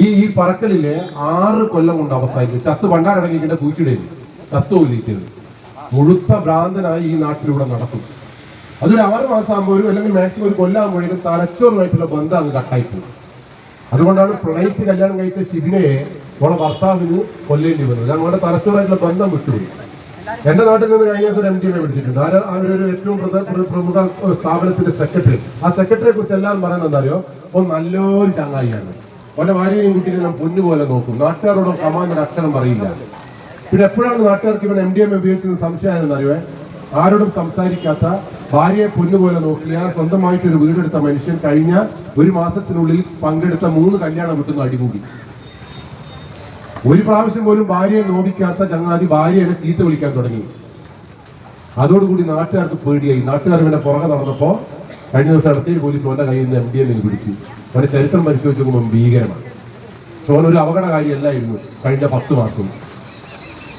ഈ ഈ പറക്കലിൽ ആറ് കൊല്ലം കൊണ്ട് അവസാനിക്കും. ചത്ത് പണ്ടാരടങ്ങിക്കിന്റെ പൂച്ചിടയിൽ ചത്തുപോലിരിക്കരുത് മുഴുത്ത ഭ്രാന്തനായി ഈ നാട്ടിലൂടെ നടക്കും അതൊരു ആറ് മാസം അല്ലെങ്കിൽ മാക്സിമം ഒരു കൊല്ലാകുമ്പോഴേക്കും തലച്ചോറുമായിട്ടുള്ള ബന്ധം അങ്ങ് കട്ടായി അതുകൊണ്ടാണ് പ്രണയിച്ച് കല്യാണം കഴിച്ച ശിബിനയെ അവളെ ഭർത്താവിന് കൊല്ലേണ്ടി വന്നത്. ഞങ്ങളുടെ തലച്ചോറായിട്ടുള്ള ബന്ധം വിട്ടുപോയി. എന്റെ നാട്ടിൽ നിന്ന് കഴിഞ്ഞ ദിവസം എം എ വിളിച്ചിട്ടുണ്ട്. ആര് അവരൊരു ഏറ്റവും പ്രമുഖ സ്ഥാപനത്തിന്റെ സെക്രട്ടറി ആ സെക്രട്ടറിയെ കുറിച്ച് എല്ലാവരും പറയുന്നത് എന്താ ഓ നല്ലൊരു ചങ്ങായിയാണ്. ഓന്റെ ഭാര്യയും കുട്ടീനെല്ലാം പൊന്നുപോലെ നോക്കും. നാട്ടുകാരോടും കമാന്നൊരു അക്ഷരം പറയില്ല. പിന്നെ എപ്പോഴാണ് നാട്ടുകാർക്ക് ഇവൻ എം ഡി എം ഉപയോഗിച്ചത് സംശയം അറിയുവേ ആരോടും സംസാരിക്കാത്ത ഭാര്യയെ പൊന്നുപോലെ നോക്കിയ സ്വന്തമായിട്ട് ഒരു വീടെടുത്ത മനുഷ്യൻ കഴിഞ്ഞ ഒരു മാസത്തിനുള്ളിൽ പങ്കെടുത്ത മൂന്ന് കല്യാണം കിട്ടുന്നു അടിമുടി ഒരു പ്രാവശ്യം പോലും ഭാര്യയെ നോവിക്കാത്ത ചങ്ങാതി ഭാര്യയെ ചീത്ത വിളിക്കാൻ തുടങ്ങി. അതോടുകൂടി നാട്ടുകാർക്ക് പേടിയായി. നാട്ടുകാർ ഇവന്റെ പുറകെ നടന്നപ്പോ കഴിഞ്ഞ ദിവസം ഇടത്തേരി പോലീസ് ഓന്റെ കയ്യിൽ നിന്ന് എം ഡി എമ്മിൽ പിടിച്ചു. അവന്റെ ചരിത്രം പരിശോധിച്ച് ഭീകരമാണ്. ചോൻ ഒരു അപകടകാരിയല്ലായിരുന്നു കഴിഞ്ഞ പത്ത് മാസം.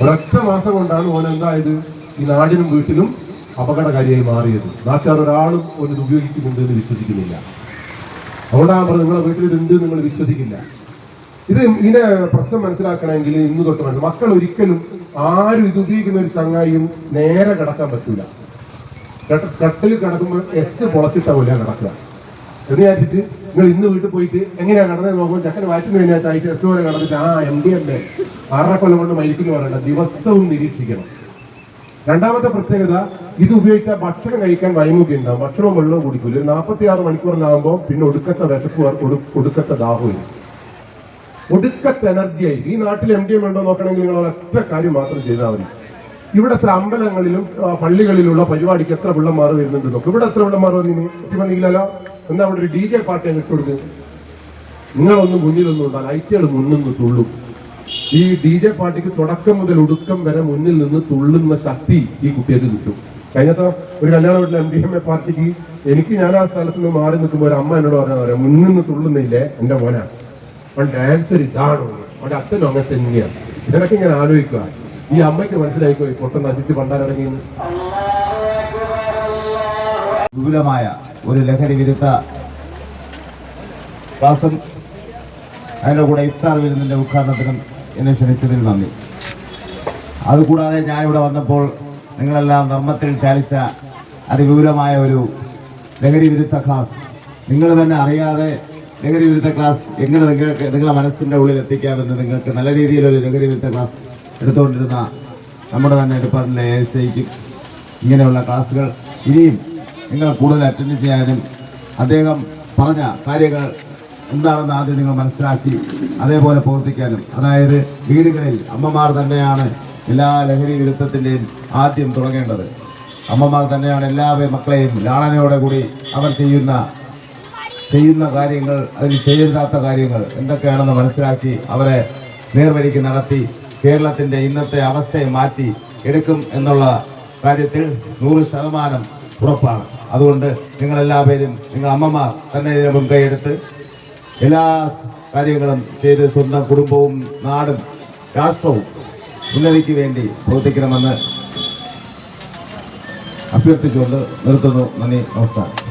ഒരൊറ്റ മാസം കൊണ്ടാണ് ഓൻ എന്തായത് ഈ നാടിനും വീട്ടിലും അപകടകാരിയായി മാറിയത്. നാട്ടുകാർ ഒരാളും ഒരു ഉപയോഗിക്കുന്നുണ്ട് എന്ന് വിശ്വസിക്കുന്നില്ല. അതുകൊണ്ടാണ് പറഞ്ഞത് നിങ്ങളെ വീട്ടിൽ ഇതുണ്ട് നിങ്ങൾ വിശ്വസിക്കില്ല. ഇത് ഇതിനെ പ്രശ്നം മനസ്സിലാക്കണമെങ്കിൽ ഇന്ന് തൊട്ട് വേണ്ട മക്കൾ ഒരിക്കലും ആരും ഇത് ഉപയോഗിക്കുന്ന ഒരു ചങ്ങായിയും നേരെ കിടക്കാൻ പറ്റൂല. കട്ട- കട്ടിൽ കിടക്കുമ്പോൾ എസ് പൊളച്ചിട്ട പോലെ കിടക്കുക. വിചാരിച്ചിട്ട് നിങ്ങൾ ഇന്ന് വീട്ടിൽ പോയിട്ട് എങ്ങനെയാ കടന്നത് നോക്കുമ്പോൾ ചക്കന് വായിച്ചു കഴിഞ്ഞാൽ ചായച്ച് എസ് വരെ കടന്നിട്ട് ആ എം ഡി എം ആറര കൊല്ലം കൊണ്ട് മരിക്കുന്നു പറയണ്ട ദിവസവും നിരീക്ഷിക്കണം. രണ്ടാമത്തെ പ്രത്യേകത ഇത് ഉപയോഗിച്ചാൽ ഭക്ഷണം കഴിക്കാൻ വൈമുഖ്യം ഉണ്ടാവും. ഭക്ഷണവും വെള്ളവും കുടിക്കില്ല നാൽപ്പത്തി ആറ് മണിക്കൂറിലാകുമ്പോൾ പിന്നെ ഒടുക്കത്തെ വിശപ്പ് ഒടുക്കത്തെ ദാഹവും ഒടുക്കത്തെ എനർജി ആയി ഈ നാട്ടിൽ എം ഡി എം ഉണ്ടോ നോക്കണമെങ്കിൽ നിങ്ങൾ ഒരൊറ്റ കാര്യം മാത്രം ചെയ്താൽ മതി. ഇവിടുത്തെ അമ്പലങ്ങളിലും പള്ളികളിലുള്ള പരിപാടിക്ക് എത്ര പിള്ളമാർ വരുന്നുണ്ട് നോക്കും. ഇവിടെ എത്ര പിള്ളമാർ വന്നിന്? വന്നില്ലല്ലോ? എന്താ അവിടെ ഒരു ഡി ജെ പാർട്ടി അങ്ങ് ഇട്ടുകൊടുക്ക് നിങ്ങളൊന്നും മുന്നിലൊന്നും ഉണ്ടാകും ലൈറ്റുകൾ മുന്നിൽ തുള്ളും. ഈ ഡി ജെ പാർട്ടിക്ക് തുടക്കം മുതൽ ഒടുക്കം വരെ മുന്നിൽ നിന്ന് തുള്ളുന്ന ശക്തി ഈ കുട്ടികൾക്ക് കിട്ടും. കഴിഞ്ഞ ഒരു കല്യാണ വീട്ടിൽ എം ഡി എം എ പാർട്ടിക്ക് എനിക്ക് ഞാൻ ആ സ്ഥലത്ത് നിന്ന് മാറി നിൽക്കുമ്പോൾ ഒരു അമ്മ എന്നോട് പറഞ്ഞാൽ പറയാം മുന്നിൽ നിന്ന് തുള്ളുന്നില്ലേ? എന്റെ മോനാണ് അവൻ ഡാൻസർ ഇതാണോ? അവന്റെ അച്ഛനും അങ്ങനെ തന്നെയാണ് ഇതിനൊക്കെ ഇങ്ങനെ ആലോചിക്കുക. ഈ അമ്മയ്ക്ക് മനസ്സിലായിക്കോ ഈ പൊട്ടം നശിച്ച് പണ്ടാലിറങ്ങി വിപുലമായ ഒരു ലഹരി വിരുദ്ധ ക്ലാസും അതിന്റെ കൂടെ ഇഫ്താർ വിരുന്നിന്റെ ഉദ്ഘാടനത്തിനും എന്നെ ക്ഷണിച്ചതിൽ നന്ദി. അതുകൂടാതെ ഞാനിവിടെ വന്നപ്പോൾ നിങ്ങളെല്ലാം നർമ്മത്തിൽ ചാലിച്ച അതിവിപുലമായ ഒരു ലഹരി വിരുദ്ധ ക്ലാസ്. നിങ്ങൾ തന്നെ അറിയാതെ ലഹരി വിരുദ്ധ ക്ലാസ് എങ്ങനെ നിങ്ങൾക്ക് നിങ്ങളുടെ മനസ്സിന്റെ ഉള്ളിൽ എത്തിക്കാമെന്ന് നിങ്ങൾക്ക് നല്ല രീതിയിലൊരു ലഹരി വിരുദ്ധ ക്ലാസ് എടുത്തുകൊണ്ടിരുന്ന നമ്മുടെ തന്നെ ഡിപ്പാർട്ട്മെന്റിലെ എ എസ് ഐക്കും ഇങ്ങനെയുള്ള ക്ലാസ്സുകൾ ഇനിയും നിങ്ങൾ കൂടുതൽ അറ്റൻഡ് ചെയ്യാനും അദ്ദേഹം പറഞ്ഞ കാര്യങ്ങൾ എന്താണെന്ന് ആദ്യം നിങ്ങൾ മനസ്സിലാക്കി അതേപോലെ പ്രവർത്തിക്കാനും. അതായത് വീടുകളിൽ അമ്മമാർ തന്നെയാണ് എല്ലാ ലഹരി വിരുദ്ധത്തിന്റെയും ആദ്യം തുടങ്ങേണ്ടത്. അമ്മമാർ തന്നെയാണ് എല്ലാ മക്കളെയും ലാളനയോടെ കൂടി അവർ ചെയ്യുന്ന ചെയ്യുന്ന കാര്യങ്ങൾ അതിൽ ചെയ്യരുതാത്ത കാര്യങ്ങൾ എന്തൊക്കെയാണെന്ന് മനസ്സിലാക്കി അവരെ നേർവഴിക്ക് നടത്തി കേരളത്തിന്റെ ഇന്നത്തെ അവസ്ഥയെ മാറ്റി എടുക്കും എന്നുള്ള കാര്യത്തിൽ നൂറ് ശതമാനം ഉറപ്പാണ്. അതുകൊണ്ട് നിങ്ങളെല്ലാവരും നിങ്ങൾ അമ്മമാർ തന്നെ ഇതിന് മുൻകൈയെടുത്ത് എല്ലാ കാര്യങ്ങളും ചെയ്ത് സ്വന്തം കുടുംബവും നാടും രാഷ്ട്രവും ഉന്നതിക്ക് വേണ്ടി പ്രവർത്തിക്കണമെന്ന് അഭ്യർത്ഥിച്ചുകൊണ്ട് നിർത്തുന്നു. നന്ദി. നമസ്കാരം.